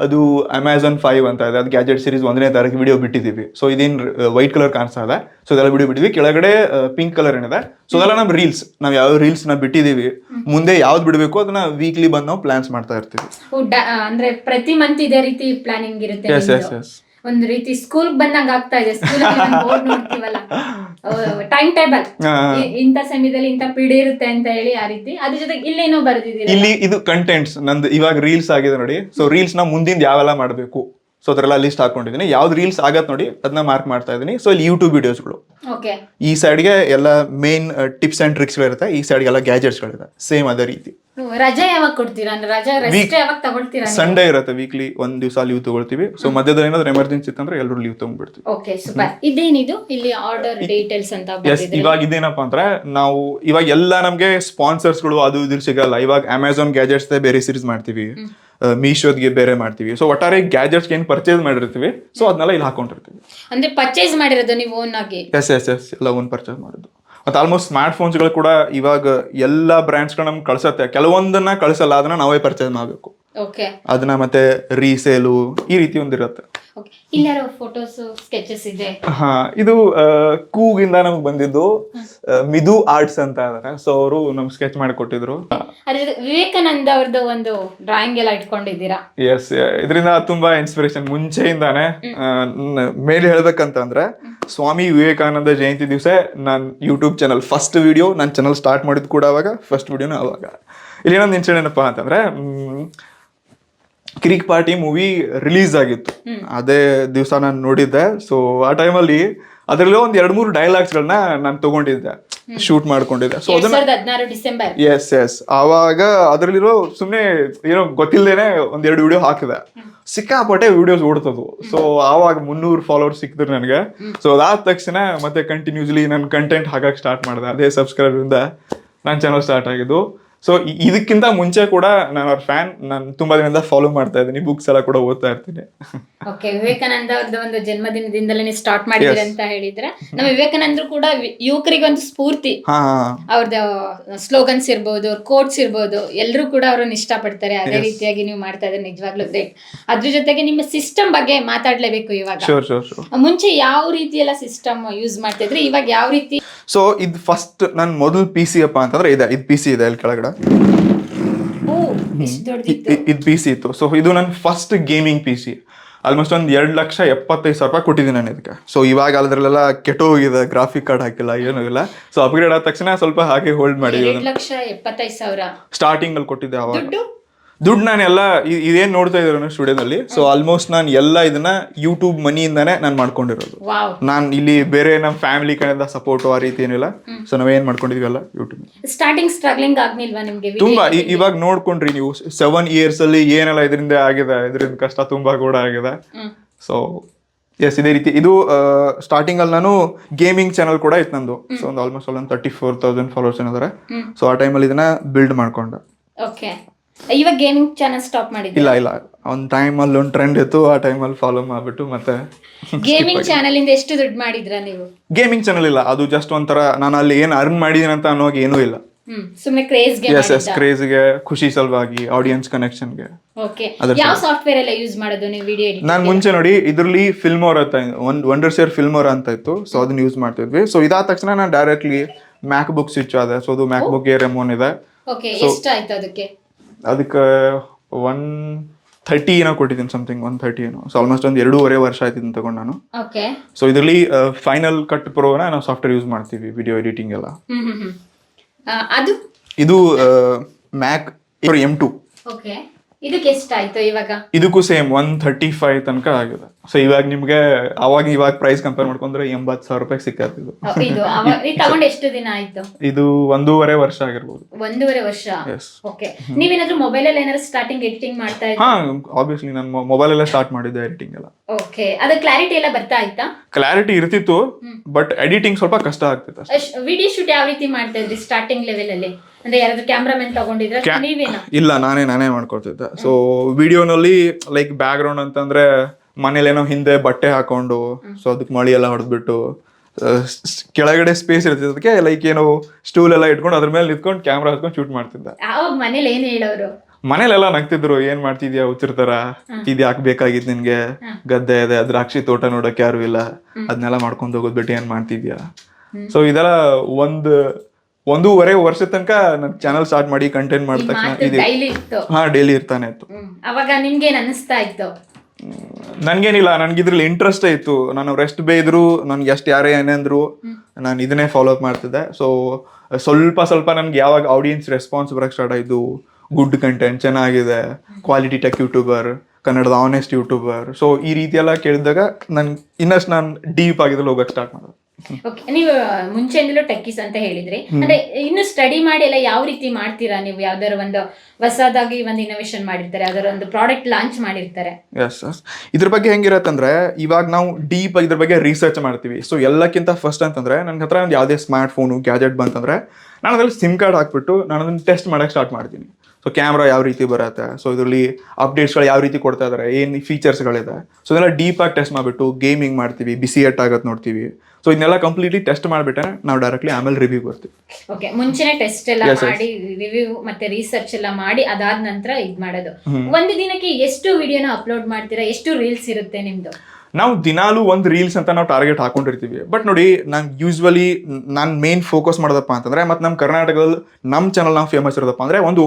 A: ಅದು ಅಮೆಝಾನ್ ಫೈವ್ ಅಂತ ಇದೆ. ಅದು ಗ್ಯಾಜೆಟ್ ಸೀರೀಸ್ ಒಂದನೇ ತಾರೀಕು ವಿಡಿಯೋ ಬಿಟ್ಟಿದ್ದೀವಿ. ಸೊ ಇದೇನು ವೈಟ್ ಕಲರ್ ಕಾಣಿಸ್ತಾ ಇದೆ ಸೊ ಇದೆಲ್ಲ ವಿಡಿಯೋ ಬಿಟ್ಟಿದ್ವಿ ಕೆಳಗಡೆ ಪಿಂಕ್ ಕಲರ್ ಏನಿದೆ. ಸೊ ಅದೆಲ್ಲ ನಮ್ಮ ರೀಲ್ಸ್ ನಾವು ಯಾವ ರೀಲ್ಸ್ನ ಬಿಟ್ಟಿದ್ದೀವಿ. ಮುಂದೆ ಯಾವ್ದು ಬಿಡಬೇಕು ಅದನ್ನ ವೀಕ್ಲಿ ಬಂದು ನಾವು ಪ್ಲಾನ್ಸ್ ಮಾಡ್ತಾ ಇರ್ತೀವಿ.
B: ಅಂದ್ರೆ ಪ್ರತಿ ಮಂತ್ ಇದೇ ರೀತಿ ಪ್ಲಾನಿಂಗ್ ಇರುತ್ತೆ ಒಂದು ರೀತಿ ಸ್ಕೂಲ್ ಬಂದಂಗ ಆಗ್ತಾ ಇದೆ. ಟೈಮ್ ಟೇಬಲ್ ಇಂಥ ಸಮಯದಲ್ಲಿ ಇಂಥ ಪಿಡಿ ಇರುತ್ತೆ ಅಂತ ಹೇಳಿ ಆ ರೀತಿ. ಅದ್ರ ಜೊತೆಗೆ ಇಲ್ಲೇನೋ ಬರ್ದಿದ್ದೀರಿ?
A: ಇಲ್ಲಿ ಇದು ಕಂಟೆಂಟ್ಸ್ ನಂದು ಇವಾಗ ರೀಲ್ಸ್ ಆಗಿದೆ ನೋಡಿ. ಸೊ ರೀಲ್ಸ್ನ ಮುಂದಿನ ಯಾವೆಲ್ಲ ಮಾಡಬೇಕು? ಸೊ ಅದರೆಲ್ಲ ಲಿಸ್ಟ್ ಹಾಕೊಂಡಿದ್ದೀನಿ ಯಾವ್ದು ರೀಲ್ಸ್ ಆಗತ್ತೆ ನೋಡಿ ಅದನ್ನ ಮಾರ್ಕ್ ಮಾಡ್ತಾ ಇದ್ದೀನಿ ಸೊ ಇಲ್ಲಿ ಯೂಟ್ಯೂಬ್ ವಿಡಿಯೋಸ್ಗಳು ಈ ಸೈಡ್ಗೆ ಎಲ್ಲ ಮೇನ್ ಟಿಪ್ಸ್ ಅಂಡ್ ಟ್ರಿಕ್ಸ್ ಇರುತ್ತೆ ಈ ಸೈಡ್ಗೆ ಎಲ್ಲ ಗ್ಯಾಜೆಟ್ಸ್ಗಳಿದೆ ಸೇಮ್ ಅದೇ ರೀತಿ.
B: ರಜೆ ಯಾವಾಗ ಕೊಡ್ತೀರಾ? ರಜಾ
A: ಸಂಡೇ ಇರುತ್ತೆ ವೀಕ್ಲಿ ಒಂದ್ ದಿವಸ ಲೀವ್ ತಗೊಳ್ತೀವಿ. ಸೊ ಮಧ್ಯದಲ್ಲಿ ಏನಾದ್ರು ಎಮರ್ಜೆನ್ಸಿ ಇತ್ತಂದ್ರೆ ಎಲ್ಲರೂ ಲೀವ್ ತಗೊಂಡ್ಬಿಡ್ತೀವಿ.
B: ಓಕೆ ಸೂಪರ್ ಇದೇನಿದು? ಇಲ್ಲಿ ಆರ್ಡರ್ ಡೀಟೇಲ್ಸ್ ಅಂತ
A: ಎಸ್ ಇವಾಗ ಇದೇನಪ್ಪ ಅಂದ್ರೆ ನಾವು ಇವಾಗ ಎಲ್ಲ ನಮ್ಗೆ ಸ್ಪಾನ್ಸರ್ಸ್ಗಳು ಅದು ಇದು ಸಿಗಲ್ಲ. ಇವಾಗ ಅಮೆಝಾನ್ ಗ್ಯಾಜೆಟ್ಸ್ ಬೇರೆ ಸೀರೀಸ್ ಮಾಡ್ತೀವಿ. ಮೀಶೋದ್ಗೆ ಬೇರೆ ಮಾಡ್ತೀವಿ. ಸೊ ಒಟ್ಟಾರೆ ಗ್ಯಾಜೆಟ್ಸ್ ಏನ್ ಪರ್ಚೇಸ್ ಮಾಡಿರ್ತೀವಿ. ಸೊ ಅದನ್ನೆಲ್ಲ ಇಲ್ಲಿ ಹಾಕೊಂಡಿರ್ತೀವಿ.
B: ಅಂದ್ರೆ ಪರ್ಚೇಸ್ ಮಾಡಿರೋದು ನೀವು ಓನ್ ಆಗಿ?
A: ಎಸ್ ಎಸ್ ಎಸ್ ಎಲ್ಲ ಓನ್ ಪರ್ಚೇಸ್ ಮಾಡೋದು ಮತ್ತೆ ಆಲ್ಮೋಸ್ಟ್ ಸ್ಮಾರ್ಟ್ ಫೋನ್ಸ್ಗಳು ಕೂಡ ಇವಾಗ ಎಲ್ಲ ಬ್ರ್ಯಾಂಡ್ಸ್ಗಳು ನಮ್ಗೆ ಕಳ್ಸತ್ತೆ. ಕೆಲವೊಂದನ್ನ ಕಳ್ಸಲ್ಲ ಅದನ್ನ ನಾವೇ ಪರ್ಚೇಸ್ ಮಾಡಬೇಕು. ಅದನ್ನ ಮತ್ತೆ ರೀಸೇಲು ಈ ರೀತಿ ಒಂದಿರುತ್ತೆ ಹಾ ಇದು ಕೂಗಿಂದ ನಮ್ಗೆ ಬಂದಿದ್ದು ಮಿದು ಆರ್ಟ್ಸ್ ಅಂತ ಇದಾರೆ. ಸೊ ಅವರು ನಮ್ ಸ್ಕೆಚ್
B: ಮಾಡಿಕೊಟ್ಟಿದ್ರು. ವಿವೇಕಾನಂದ ಅವ್ರದ್ದು ಒಂದು ಡ್ರಾಯಿಂಗ್ ಎಲ್ಲ ಇಟ್ಕೊಂಡಿದ್ದೀರಾ?
A: ಎಸ್ ಇದರಿಂದ ತುಂಬಾ ಇನ್ಸ್ಪಿರೇಷನ್ ಮುಂಚೆಯಿಂದಾನೆ ಮೇಲೆ ಹೇಳ್ಬೇಕಂತಂದ್ರೆ ಸ್ವಾಮಿ ವಿವೇಕಾನಂದ ಜಯಂತಿ ದಿವಸ ನಾನು ಯೂಟ್ಯೂಬ್ ಚಾನಲ್ ಫಸ್ಟ್ ವಿಡಿಯೋ ನನ್ನ ಚಾನಲ್ ಸ್ಟಾರ್ಟ್ ಮಾಡಿದ್ ಕೂಡ ಅವಾಗ ಫಸ್ಟ್ ವಿಡಿಯೋನ ಅವಾಗ. ಇಲ್ಲಿ ಏನೊಂದು ಇನ್ಸಿಡೆಂಟ್ ಏನಪ್ಪ ಅಂತಂದ್ರೆ ಕಿರಿಕ್ ಪಾರ್ಟಿ ಮೂವಿ ರಿಲೀಸ್ ಆಗಿತ್ತು. ಅದೇ ದಿವಸ ನಾನು ನೋಡಿದ್ದೆ. ಸೊ ಆ ಟೈಮಲ್ಲಿ ಅದರಲ್ಲೇ ಒಂದ್ ಎರಡ್ ಮೂರು ಡೈಲಾಗ್ಸ್ ಗಳನ್ನ ನಾನು ತಗೊಂಡಿದ್ದೆ. ಶೂಟ್ ಮಾಡ್ಕೊಂಡಿದ್ದೆ. ಸೊ
B: ಎರಡ್
A: ಅದನ್ನ ಎಸ್ ಎಸ್ ಆವಾಗ ಅದರಲ್ಲಿರೋ ಸುಮ್ಮನೆ ಏನೋ ಗೊತ್ತಿಲ್ಲದೇನೆ ಒಂದೆರಡು ವಿಡಿಯೋ ಹಾಕಿದೆ. ಸಿಕ್ಕಾಪಟ್ಟೆ ವಿಡಿಯೋಸ್ ಓಡ್ತದು ಸೊ ಆವಾಗ ಮುನ್ನೂರು ಫಾಲೋವರ್ಸ್ ಸಿಕ್ಕಿದ್ರು ನನಗೆ. ಸೊ ಅದಾದ ತಕ್ಷಣ ಮತ್ತೆ ಕಂಟಿನ್ಯೂಸ್ಲಿ ನನ್ನ ಕಂಟೆಂಟ್ ಹಾಕಕ್ಕೆ ಸ್ಟಾರ್ಟ್ ಮಾಡಿದೆ. ಅದೇ ಸಬ್ಸ್ಕ್ರೈಬರಿಂದ ನನ್ನ ಚಾನಲ್ ಸ್ಟಾರ್ಟ್ ಆಗಿದ್ದು. ಸೊ ಇದಕ್ಕಿಂತ ಮುಂಚೆ ಕೂಡ ನಾನು ಅವ್ರ ಫ್ಯಾನ್ ನಾನು ತುಂಬಾ ದಿನದಿಂದ ಫಾಲೋ ಮಾಡ್ತಾ ಇದ್ದೀನಿ ಬುಕ್ಸ್ ಎಲ್ಲ ಕೂಡ ಓದ್ತಾ ಇರ್ತೀನಿ.
B: ಓಕೆ ವಿವೇಕಾನಂದ ಅವ್ರದ್ದು ಒಂದು ಜನ್ಮದಿನದಿಂದಲೇ ಸ್ಟಾರ್ಟ್ ಮಾಡಿದ್ರಿ ಅಂತ ಹೇಳಿದ್ರೆ ನಮ್ಮ ವಿವೇಕಾನಂದರು ಕೂಡ ಯುವಕರಿಗೆ ಒಂದು ಸ್ಫೂರ್ತಿ. ಅವ್ರದ್ದು ಸ್ಲೋಗನ್ಸ್ ಇರ್ಬೋದು ಅವ್ರ ಕೋಟ್ಸ್ ಇರ್ಬೋದು ಎಲ್ಲರೂ ಕೂಡ ಅವ್ರನ್ನ ಇಷ್ಟಪಡ್ತಾರೆ ಅದೇ ರೀತಿಯಾಗಿ ನೀವು ಮಾಡ್ತಾ ಇದ್ರೆ ನಿಜವಾಗ್ಲೂ. ಗ್ರೇಟ್ ಅದ್ರ ಜೊತೆಗೆ ನಿಮ್ಮ ಸಿಸ್ಟಮ್ ಬಗ್ಗೆ ಮಾತಾಡ್ಲೇಬೇಕು ಇವಾಗ. ಮುಂಚೆ ಯಾವ ರೀತಿ ಎಲ್ಲ ಸಿಸ್ಟಮ್ ಯೂಸ್ ಮಾಡ್ತಾ ಇದ್ರಿ ಇವಾಗ ಯಾವ ರೀತಿ
A: ಸೊ ಇದು ಫಸ್ಟ್ ನನ್ನ ಮೊದಲು ಪಿ ಸಿ ಅಪ್ಪ ಅಂತಂದ್ರೆ ಇದೆ. ಇದು ಪಿ ಸಿ ಇದೆ ಅಲ್ಲಿ ಕೆಳಗಡೆ. ಇದು ಪಿ ಸಿ ಇತ್ತು. ಸೊ ಇದು ನನ್ನ first gaming P C almost ಒಂದು ಎರಡು ಲಕ್ಷ ಎಪ್ಪತ್ತೈದು ಸಾವಿರ ರೂಪಾಯಿ ಕೊಟ್ಟಿದ್ದೀನಿ ನಾನು ಇದಕ್ಕೆ. ಸೊ ಇವಾಗ ಅದ್ರಲ್ಲೆಲ್ಲ ಕೆಟ್ಟೋಗಿದೆ ಗ್ರಾಫಿಕ್ ಕಾರ್ಡ್ ಹಾಕಿಲ್ಲ ಏನೂ ಇಲ್ಲ. ಸೊ ಅಪ್ಗ್ರೇಡ್ ಆದ ತಕ್ಷಣ ಸ್ವಲ್ಪ ಹಾಗೆ ಹೋಲ್ಡ್ ಮಾಡಿ ಸ್ಟಾರ್ಟಿಂಗ್ ಅಲ್ಲಿ ಕೊಟ್ಟಿದ್ದೆ ಅವಾಗ.
B: ದುಡ್ಡು
A: ನಾನು ಎಲ್ಲ ಇದೇನು ನೋಡ್ತಾ ಇದ್ದಾರೆ ಸ್ಟುಡಿಯೋದಲ್ಲಿ. ಸೊ ಆಲ್ಮೋಸ್ಟ್ ನಾನು ಎಲ್ಲ ಇದನ್ನ ಯೂಟ್ಯೂಬ್ ಮನಿಯಿಂದಾನೇ ನಾನು ಮಾಡ್ಕೊಂಡಿರೋದು. ನಾನು ಇಲ್ಲಿ ಬೇರೆ ನಮ್ಮ ಫ್ಯಾಮಿಲಿ ಕಡೆಯಿಂದ ಸಪೋರ್ಟ್ ಆ ರೀತಿ ಏನಿಲ್ಲ. ಸೊ ನಾವೇನ್ ಮಾಡ್ಕೊಂಡಿದ್ವಿ ಎಲ್ಲ ಯೂಟ್ಯೂಬ್
B: ಸ್ಟಾರ್ಟಿಂಗ್ ಸ್ಟ್ರಗ್ಲಿಂಗ್ ಆಗ್ಲಿಲ್ವಾ ನಿಮಗೆ
A: ತುಂಬಾ ಇವಾಗ ನೋಡ್ಕೊಂಡ್ರಿ ನೀವು. ಸೆವೆನ್ ಇಯರ್ಸ್ ಅಲ್ಲಿ ಏನೆಲ್ಲ ಇದರಿಂದ ಆಗಿದೆ ಇದರಿಂದ ಕಷ್ಟ ತುಂಬಾ ಕೂಡ ಆಗಿದೆ. ಸೊ ಎಸ್ ಇದೇ ರೀತಿ. ಇದು ಸ್ಟಾರ್ಟಿಂಗ್ ಅಲ್ಲಿ ನಾನು ಗೇಮಿಂಗ್ ಚಾನಲ್ ಕೂಡ ಇತ್ತು ನಂದು. ಸೊ ಒಂದು ಆಲ್ಮೋಸ್ಟ್ ಒಂದು ತರ್ಟಿ ಫೋರ್ ತೌಸಂಡ್ ಫಾಲೋವರ್ಸ್ ಏನಾದ್ರೆ. ಸೊ ಆ ಟೈಮಲ್ಲಿ ಇದನ್ನ ಬಿಲ್ಡ್ ಮಾಡ್ಕೊಂಡೆ.
B: ಓಕೆ ಇವಾಗ ಗೇಮಿಂಗ್ ಚಾನಲ್ ಸ್ಟಾಪ್ ಮಾಡಿದ್ರಿ
A: ಇಲ್ಲ ಇಲ್ಲ. ಒಂದು ಟೈಮಲ್ಲಿ ಒಂದು ಟ್ರೆಂಡ್ ಇತ್ತು ಆ ಟೈಮಲ್ಲಿ ಫಾಲೋ ಮಾಡ್ಬಿಟ್ಟು ಮತ್ತೆ
B: ಗೇಮಿಂಗ್ ಚಾನಲ್ ಇಂದ ಎಷ್ಟು ದುಡ್ಡು ಮಾಡಿದ್ರಾ ನೀವು?
A: ಗೇಮಿಂಗ್ ಚಾನಲ್ ಇಲ್ಲ. ಅದು ಜಸ್ಟ್ ಒಂಥರ ನಾನು ಅಲ್ಲಿ ಏನು ಅರ್ನ್ ಮಾಡಿದೀನಿ ಅಂತ ಅನ್ನೋವಾಗ ಏನೂ ಇಲ್ಲ.
B: ಹ್ಮ್ ಸುಮ್ನೆ ಕ್ರೇಜ್ಗೆ
A: ಎಸ್ ಎಸ್ ಕ್ರೇಜ್ಗೆ ಖುಷಿ ಸಲುವಾಗಿ ಆಡಿಯನ್ಸ್ ಕನೆಕ್ಷನ್ಗೆ
B: ಓಕೆ ಯಾವ ಸಾಫ್ಟ್ವೇರ್ ಎಲ್ಲ ಯೂಸ್ ಮಾಡೋದು ನೀವು ವಿಡಿಯೋ ಎಡಿಟ್
A: ನಾನು ಮುಂಚೆ ನೋಡಿ ಇದ್ರಲ್ಲಿ ಫಿಲ್ಮೋರ್ ಅಂತ ಒಂದು ವಂಡರ್ ಸೇರ್ ಫಿಲ್ಮೋರ್ ಅಂತ ಇತ್ತು. ಸೊ ಅದನ್ನ ಯೂಸ್ ಮಾಡ್ತಿದ್ವಿ. ಸೊ ಇದಾದ ತಕ್ಷಣ ನಾನು ಡೈರೆಕ್ಟ್ಲಿ ಮ್ಯಾಕ್ ಬುಕ್ ಸ್ವಿಚ್ ಆದ. ಸೊ ಅದು MacBook Air M one ಇದೆ
B: ಓಕೆ ಎಷ್ಟಾಯ್ತು ಅದಕ್ಕೆ?
A: ಅದಕ್ಕೆ ಒನ್ ಥರ್ಟಿ ಏನೋ ಕೊಟ್ಟಿದ್ದೀನಿ ಸಮಥಿಂಗ್ ಒನ್ ಥರ್ಟಿ ಏನೋ. ಸೊ ಆಲ್ಮೋಸ್ಟ್ ಒಂದು ಎರಡೂವರೆ ವರ್ಷ ಆಯ್ತು ತಗೊಂಡು ನಾನು.
B: ಓಕೆ
A: ಸೊ ಇದರಲ್ಲಿ ಫೈನಲ್ ಕಟ್ ಪ್ರೋನ ನಾವು ಸಾಫ್ಟ್ವೇರ್ ಯೂಸ್ ಮಾಡ್ತೀವಿ ವಿಡಿಯೋ ಎಡಿಟಿಂಗ್ ಎಲ್ಲ.
B: ಅದು?
A: ಇದು ಮ್ಯಾಕ್ ಎಂ ಟು
B: ಓಕೆ ಇದಕ್ಕೆ ಎಷ್ಟಾಯ್ತು ಇವಾಗ?
A: ಇದಕ್ಕೂ ಸೇಮ್ ಒನ್ ಥರ್ಟಿ ಫೈವ್ ತನಕ ಆಗಿದೆ. ಸೊ ಇವಾಗ ನಿಮ್ಗೆ ಅವಾಗ ಇವಾಗ ಪ್ರೈಸ್ ಕಂಪೇರ್ ಮಾಡ್ಕೊಂಡ್ರೆ ಎಂಬತ್ತು ಸಾವಿರ ರೂಪಾಯಿ ಸಿಕ್ಕತ್ತಿದ್ದು
B: ಅ, ಇದು ಅವ- ಇದು ತಗೊಂಡು ಎಷ್ಟು ದಿನ ಆಯ್ತು?
A: ಇದು ಒಂದೂವರೆ ವರ್ಷ ಆಗಿರ್ಬೋದು.
B: ಒಂದೂವರೆ ವರ್ಷ?
A: ಓಕೆ
B: ಓಕೆ ನೀವೇನಾದ್ರೂ ಮೊಬೈಲ್ ಅಲ್ಲಿ ಏನಾದ್ರು ಸ್ಟಾರ್ಟಿಂಗ್ ಎಡಿಟಿಂಗ್ ಮಾಡ್ತಾ ಇದ್ದೀರಾ
A: ಹಾ ಆಬ್ವಿಯಸ್ಲಿ ನಾನು ಮೊಬೈಲ್ ಎಲ್ಲ ಸ್ಟಾರ್ಟ್ ಮಾಡಿದ್ದೆ ಎಡಿಟಿಂಗ್ ಎಲ್ಲ.
B: ಓಕೆ ಅದ ಕ್ಲಾರಿಟಿ ಎಲ್ಲ ಬರ್ತಾ ಆಯ್ತಾ?
A: ಕ್ಲಾರಿಟಿ ಇರ್ತಿತ್ತು ಬಟ್ ಎಡಿಟಿಂಗ್ ಸ್ವಲ್ಪ ಕಷ್ಟ ಆಗ್ತಿತ್ತು ಅಷ್ಟೇ.
B: ವಿಡಿಯೋ ಶೂಟ್ ಯಾವ ರೀತಿ ಮಾಡ್ತಾ ಇದ್ರಿ ಸ್ಟಾರ್ಟಿಂಗ್ ಲೆವೆಲ್ ಅಲ್ಲಿ? ಅಂದ್ರೆ ಯಾರಾದ್ರೂ ಕ್ಯಾಮ್ರಾಮನ್ ತಗೊಂಡಿದ್ರ
A: ಕ್ಯಾ- ಇಲ್ಲ ನಾನೇ ನಾನೇ ಮಾಡ್ಕೊಳ್ತಿದ್ದೆ. ಸೊ ವಿಡಿಯೋನಲ್ಲಿ ಲೈಕ್ ಬ್ಯಾಕ್ ಗ್ರೌಂಡ್ ಅಂತಂದ್ರೆ ಮನೇಲೇನೋ ಹಿಂದೆ ಬಟ್ಟೆ ಹಾಕೊಂಡು ಸೊ ಅದಕ್ಕೆ ಮಳಿ ಎಲ್ಲ ಹೊಡೆದ್ಬಿಟ್ಟು ಕೆಳಗಡೆ ಸ್ಪೇಸ್ ಇರ್ತಿದ್ದಕ್ಕೆ ಅದಕ್ಕೆ ಲೈಕ್ ಏನೋ ಸ್ಟೂಲ್ ಎಲ್ಲ ಇಟ್ಕೊಂಡು ಅದ್ರ ಮೇಲೆ ನಿಂತ್ಕೊಂಡು ಕ್ಯಾಮ್ರಾ ಹಾಕೊಂಡು ಶೂಟ್ ಮಾಡ್ತಿದ್ದೆ.
B: ಅವಾಗ ಮನೇಲಿ ಏನ್ ಹೇಳೋರು?
A: ಮನೇಲೆಲ್ಲ ನಗ್ತಿದ್ರು ಏನ್ ಮಾಡ್ತಿದ್ಯಾ ಹುಚ್ಚಿರ್ತಾರ ಇದು ಯಾಕೆ ಬೇಕಾಗಿತ್ತು ನಿನ್ಗೆ? ಗದ್ದೆ ಇದೆ ದ್ರಾಕ್ಷಿ ತೋಟ ನೋಡಕ್ ಯಾರು ಇಲ್ಲ. ಅದನ್ನೆಲ್ಲ ಮಾಡ್ಕೊಂಡು ಹೋಗೋದ್ಬಿಟ್ಟು ಏನ್ ಮಾಡ್ತಿದ್ಯಾ? ಸೊ ಇದೆಲ್ಲ ಒಂದ್ ಒಂದೂವರೆ ವರ್ಷ ತನಕ ನನ್ ಚಾನಲ್ ಸ್ಟಾರ್ಟ್ ಮಾಡಿ ಕಂಟೆಂಟ್ ಮಾಡಿದ ತಕ್ಷಣ
B: ಡೈಲಿ ಇತ್ತು.
A: ಹಾ ಡೈಲಿ ಇರ್ತಾನೆ ಇತ್ತು.
B: ಹ್ಮ್. ಅವಾಗ ನಿಮ್ಗೆ ಏನ್ ಅನಿಸ್ತಾ ಇತ್ತು
A: ನನ್ಗೇನಿಲ್ಲ ನನ್ಗೆ ಇದ್ರಲ್ಲಿ ಇಂಟ್ರೆಸ್ಟ್ ಇತ್ತು. ನಾನು ರೆಸ್ಟ್ ಬೇಯಿದ್ರು ನನ್ಗೆ ಎಷ್ಟು ಯಾರೇ ಏನಂದ್ರು ನಾನು ಇದನ್ನೇ ಫಾಲೋ ಅಪ್ ಮಾಡ್ತಿದ್ದೆ. ಸೊ ಸ್ವಲ್ಪ ಸ್ವಲ್ಪ ನನ್ಗೆ ಯಾವಾಗ ಆಡಿಯನ್ಸ್ ರೆಸ್ಪಾನ್ಸ್ ಬರಕ್ ಸ್ಟಾರ್ಟ್ ಆಯ್ತು. ಗುಡ್ ಕಂಟೆಂಟ್ ಚೆನ್ನಾಗಿದೆ. ಕ್ವಾಲಿಟಿ ಟೆಕ್ ಯೂಟ್ಯೂಬರ್ ಕನ್ನಡದ ಆನೆಸ್ಟ್ ಯೂಟ್ಯೂಬರ್ ಸೊ ಈ ರೀತಿ ಎಲ್ಲ ಕೇಳಿದಾಗ ನನ್ ಇನ್ನಷ್ಟು ನಾನು ಡೀಪ್ ಆಗಿದ್ರಲ್ಲಿ ಹೋಗಕ್ ಸ್ಟಾರ್ಟ್ ಮಾಡೋದು.
B: ಓಕೆ ನೀವು ಮುಂಚೆಯಿಂದಲೂ ಟೆಕ್ಕೀಸ್ ಅಂತ ಹೇಳಿದ್ರಿ. ಅಂದ್ರೆ ಇನ್ನು ಸ್ಟಡಿ ಮಾಡಿ ಎಲ್ಲ ಯಾವ ರೀತಿ ಮಾಡ್ತೀರಾ ನೀವು? ಯಾವ್ದಾರ ಒಂದು ಹೊಸದಾಗಿ ಒಂದು ಇನೋವೇಷನ್ ಮಾಡಿರ್ತಾರೆ ಯಾವ್ದಾರ ಒಂದು ಪ್ರಾಡಕ್ಟ್ ಲಾಂಚ್ ಮಾಡಿರ್ತಾರೆ.
A: ಎಸ್ ಎಸ್ ಇದ್ರ ಬಗ್ಗೆ ಹೆಂಗಿರತ್ತಂದ್ರೆ ಇವಾಗ ನಾವು ಡೀಪ್ ಇದ್ರ ಬಗ್ಗೆ ರಿಸರ್ಚ್ ಮಾಡ್ತೀವಿ. ಸೊ ಎಲ್ಲಕ್ಕಿಂತ ಫಸ್ಟ್ ಅಂತಂದ್ರೆ ನನ್ನ ಹತ್ರ ಒಂದು ಯಾವುದೇ ಸ್ಮಾರ್ಟ್ ಫೋನು ಗ್ಯಾಜೆಟ್ ಬಂತಂದ್ರೆ ನಾನು ಅದರಲ್ಲಿ ಸಿಮ್ ಕಾರ್ಡ್ ಹಾಕ್ಬಿಟ್ಟು ನಾನು ಅದನ್ನ ಟೆಸ್ಟ್ ಮಾಡಕ್ಕೆ ಸ್ಟಾರ್ಟ್ ಮಾಡ್ತೀನಿ. ಸೊ ಕ್ಯಾಮ್ರಾ ಯಾವ ರೀತಿ ಬರುತ್ತೆ? ಸೊ ಇದರಲ್ಲಿ ಅಪ್ಡೇಟ್ಸ್ಗಳು ಯಾವ ರೀತಿ ಕೊಡ್ತಾ ಇದಾರೆ? ಏನು ಫೀಚರ್ಸ್ಗಳಿದೆ ಸೊ ಇದೆಲ್ಲ ಡೀಪಾಗಿ ಟೆಸ್ಟ್ ಮಾಡಿಬಿಟ್ಟು ಗೇಮಿಂಗ್ ಮಾಡ್ತೀವಿ ಬಿಸಿ ಎಟ್ ಆಗತ್ತೆ ನೋಡ್ತೀವಿ. ಸೊ ಇದನ್ನೆಲ್ಲ ಕಂಪ್ಲೀಟ್ಲಿ ಟೆಸ್ಟ್ ಮಾಡಿಬಿಟ್ಟೆ ನಾವು ಡೈರೆಕ್ಟ್ಲಿ ಆಮೇಲೆ ರಿವ್ಯೂ ಬರ್ತೀವಿ
B: ಓಕೆ ಮುಂಚೆನೆ ಟೆಸ್ಟ್ ಎಲ್ಲ. ಮಾಡಿ ರಿವ್ಯೂ ಮತ್ತೆ ರಿಸರ್ಚ್ ಎಲ್ಲ ಮಾಡಿ ಅದಾದ ನಂತರ ಇದು ಮಾಡೋದು. ಒಂದು ದಿನಕ್ಕೆ ಎಷ್ಟು ವಿಡಿಯೋನ ಅಪ್ಲೋಡ್ ಮಾಡ್ತೀರಾ? ಎಷ್ಟು ರೀಲ್ಸ್ ಇರುತ್ತೆ ನಿಮ್ದು?
A: ನಾವು ದಿನಾಲೂ ಒಂದು ರೀಲ್ಸ್ ಅಂತ ನಾವು ಟಾರ್ಗೆಟ್ ಹಾಕೊಂಡಿರ್ತೀವಿ. ಬಟ್ ನೋಡಿ ನಾನು ಯೂಸ್ವಲಿ ನಾನು ಮೇನ್ ಫೋಕಸ್ ಮಾಡೋದಪ್ಪ ಅಂತಂದ್ರೆ ಮತ್ತು ನಮ್ಮ ಕರ್ನಾಟಕದಲ್ಲಿ ನಮ್ಮ ಚಾನಲ್ ನಾವು ಫೇಮಸ್ ಇರೋದಪ್ಪ ಅಂದರೆ ಒಂದು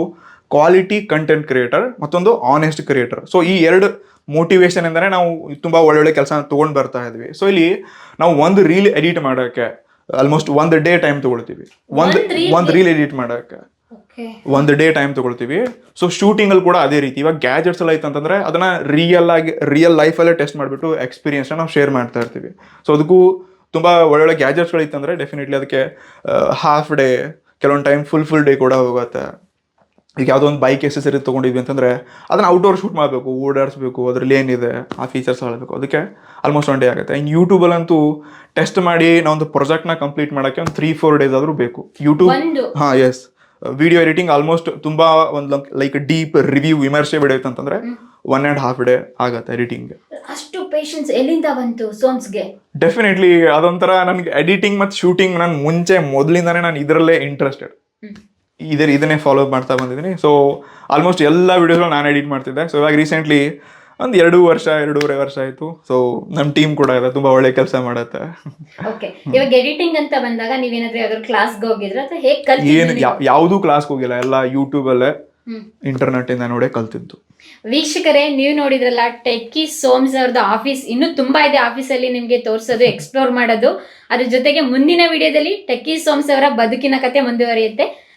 A: ಕ್ವಾಲಿಟಿ ಕಂಟೆಂಟ್ ಕ್ರಿಯೇಟರ್ ಮತ್ತೊಂದು ಆನೆಸ್ಟ್ ಕ್ರಿಯೇಟರ್ ಸೊ ಈ ಎರಡು ಮೋಟಿವೇಶನ್ ಎಂದರೆ ನಾವು ತುಂಬ ಒಳ್ಳೊಳ್ಳೆ ಕೆಲಸ ತೊಗೊಂಡು ಬರ್ತಾ ಇದ್ವಿ. ಸೊ ಇಲ್ಲಿ ನಾವು ಒಂದು ರೀಲ್ ಎಡಿಟ್ ಮಾಡೋಕ್ಕೆ ಆಲ್ಮೋಸ್ಟ್ ಒಂದು ಡೇ ಟೈಮ್ ತೊಗೊಳ್ತೀವಿ. ಒಂದು
B: ಒಂದು
A: ರೀಲ್ ಎಡಿಟ್ ಮಾಡೋಕ್ಕೆ ಒಂದು ಡೇ ಟೈಮ್ ತಗೊಳ್ತೀವಿ. ಸೊ ಶೂಟಿಂಗ್ ಅಲ್ಲಿ ಕೂಡ ಅದೇ ರೀತಿ. ಇವಾಗ ಗ್ಯಾಜೆಟ್ಸ್ ಎಲ್ಲ ಅಂತಂದ್ರೆ ಅದನ್ನ ರಿಯಲ್ ಆಗಿ ರಿಯಲ್ ಲೈಫಲ್ಲೇ ಟೆಸ್ಟ್ ಮಾಡಿಬಿಟ್ಟು ಎಕ್ಸ್ಪೀರಿಯನ್ಸ್ ನಾವು ಶೇರ್ ಮಾಡ್ತಾ ಇರ್ತೀವಿ. ಸೊ ಅದಕ್ಕೂ ತುಂಬಾ ಒಳ್ಳೊಳ್ಳೆ ಗ್ಯಾಜೆಟ್ಸ್ಗಳು ಇತ್ತಂದ್ರೆ ಡೆಫಿನೆಟ್ಲಿ ಅದಕ್ಕೆ ಹಾಫ್ ಡೇ ಕೆಲವೊಂದು ಟೈಮ್ ಫುಲ್ ಫುಲ್ ಡೇ ಕೂಡ ಹೋಗುತ್ತೆ. ಈಗ ಯಾವುದೋ ಒಂದು ಬೈಕ್ ಎಸೆಸರಿ ತೊಗೊಂಡಿದ್ವಿ ಅಂತಂದ್ರೆ ಅದನ್ನ ಔಟ್ಡೋರ್ ಶೂಟ್ ಮಾಡಬೇಕು ಓಡಾಡಿಸ್ಬೇಕು ಅದ್ರಲ್ಲಿ ಏನಿದೆ ಆ ಫೀಚರ್ಸ್ ಹೇಳಬೇಕು ಅದಕ್ಕೆ ಆಲ್ಮೋಸ್ಟ್ ಒನ್ ಡೇ ಆಗುತ್ತೆ. ಇನ್ನು ಯೂಟ್ಯೂಬಲ್ಲಂತೂ ಟೆಸ್ಟ್ ಮಾಡಿ ನಾವೊಂದು ಪ್ರಾಜೆಕ್ಟ್ನ ಕಂಪ್ಲೀಟ್ ಮಾಡೋಕ್ಕೆ ಒಂದು ತ್ರೀ ಫೋರ್ ಡೇಸ್ ಆದರೂ ಬೇಕು. ಯೂಟ್ಯೂಬ್ ಹಾ ಎಸ್ ವಿಡಿಯೋ ಎಡಿಟಿಂಗ್ ಆಲ್ಮೋಸ್ಟ್ ತುಂಬಾ ಒಂದು ಲೈಕ್ ಡೀಪ್ ರಿವ್ಯೂ ವಿಮರ್ಶೆ ವಿಡಿಯೋ ಅಂತಂದ್ರೆ ಒನ್ ಆ್ಯಂಡ್ ಹಾಫ್ ಡೇ ಆಗತ್ತೆ ಎಡಿಟಿಂಗ್
B: ಅಷ್ಟು ಪೇಷನ್ಸ್ ಎಲ್ಲಿಂದ ಬಂತು ಸೋಮ್ಸ್ಗೆ
A: ಡೆಫಿನೆಟ್ಲಿ ಅದೊಂಥರ ನನಗೆ ಎಡಿಟಿಂಗ್ ಮತ್ತು ಶೂಟಿಂಗ್ ನಾನು ಮುಂಚೆ ಮೊದಲಿಂದಾನೇ ನಾನು ಇದರಲ್ಲೇ ಇಂಟ್ರೆಸ್ಟೆಡ್ ಇದರ ಇದನ್ನೇ ಫಾಲೋ ಮಾಡ್ತಾ ಬಂದಿದ್ದೀನಿ. ಸೊ ಆಲ್ಮೋಸ್ಟ್ ಎಲ್ಲ ವಿಡಿಯೋಸ್ಗಳು ನಾನು ಎಡಿಟ್ ಮಾಡ್ತಿದ್ದೆ. ಸೊ ಇವಾಗ ರೀಸೆಂಟ್ಲಿ ಒಂದು ಎರಡು ವರ್ಷ ಎರಡೂವರೆ ವರ್ಷ ಆಯ್ತು. ಸೊ ನಮ್ಮ ಟೀಮ್ ಕೂಡ ಇದೆ ತುಂಬಾ ಒಳ್ಳೆ ಕೆಲಸ ಮಾಡತ್ತೆ.
B: ಓಕೆ ಇವಾಗ ಎಡಿಟಿಂಗ್ ಅಂತ ಬಂದಾಗ ನೀವೇನಾದ್ರೂ ಯಾವ್ದಾದ್ರು ಕ್ಲಾಸ್ಗೆ ಹೋಗಿದ್ರೆ? ಅಥವಾ ಹೇಗ್
A: ಏನು
B: ಕಲ್ತಿದ್ರಿ?
A: ಯಾವುದೂ ಕ್ಲಾಸ್ಗೆ ಹೋಗಿಲ್ಲ. ಎಲ್ಲ ಯೂಟ್ಯೂಬಲ್ಲೇ
B: ಇಂಟರ್ನೆಟ್
A: ಇಂದ ನೋಡೇ ಕಲ್ತಿದ್ದು.
B: ವೀಕ್ಷಕರೇ ನೀವು ನೋಡಿದ್ರಲ್ಲ ಟೆಕ್ಕಿ ಸೋಮ್ಸ್ ಅವ್ರದ್ದು ಆಫೀಸ್ ಇನ್ನೂ ತುಂಬಾ ಇದೆ ಆಫೀಸಲ್ಲಿ ನಿಮ್ಗೆ ತೋರಿಸೋದು ಎಕ್ಸ್ಪ್ಲೋರ್ ಮಾಡೋದು. ಅದ್ರ ಜೊತೆಗೆ ಮುಂದಿನ ವಿಡಿಯೋದಲ್ಲಿ ಟೆಕ್ಕಿ ಸೋಮ್ಸ್ ಅವರ ಬದುಕಿನ ಕತೆ ಮುಂದುವರಿಯುತ್ತೆ.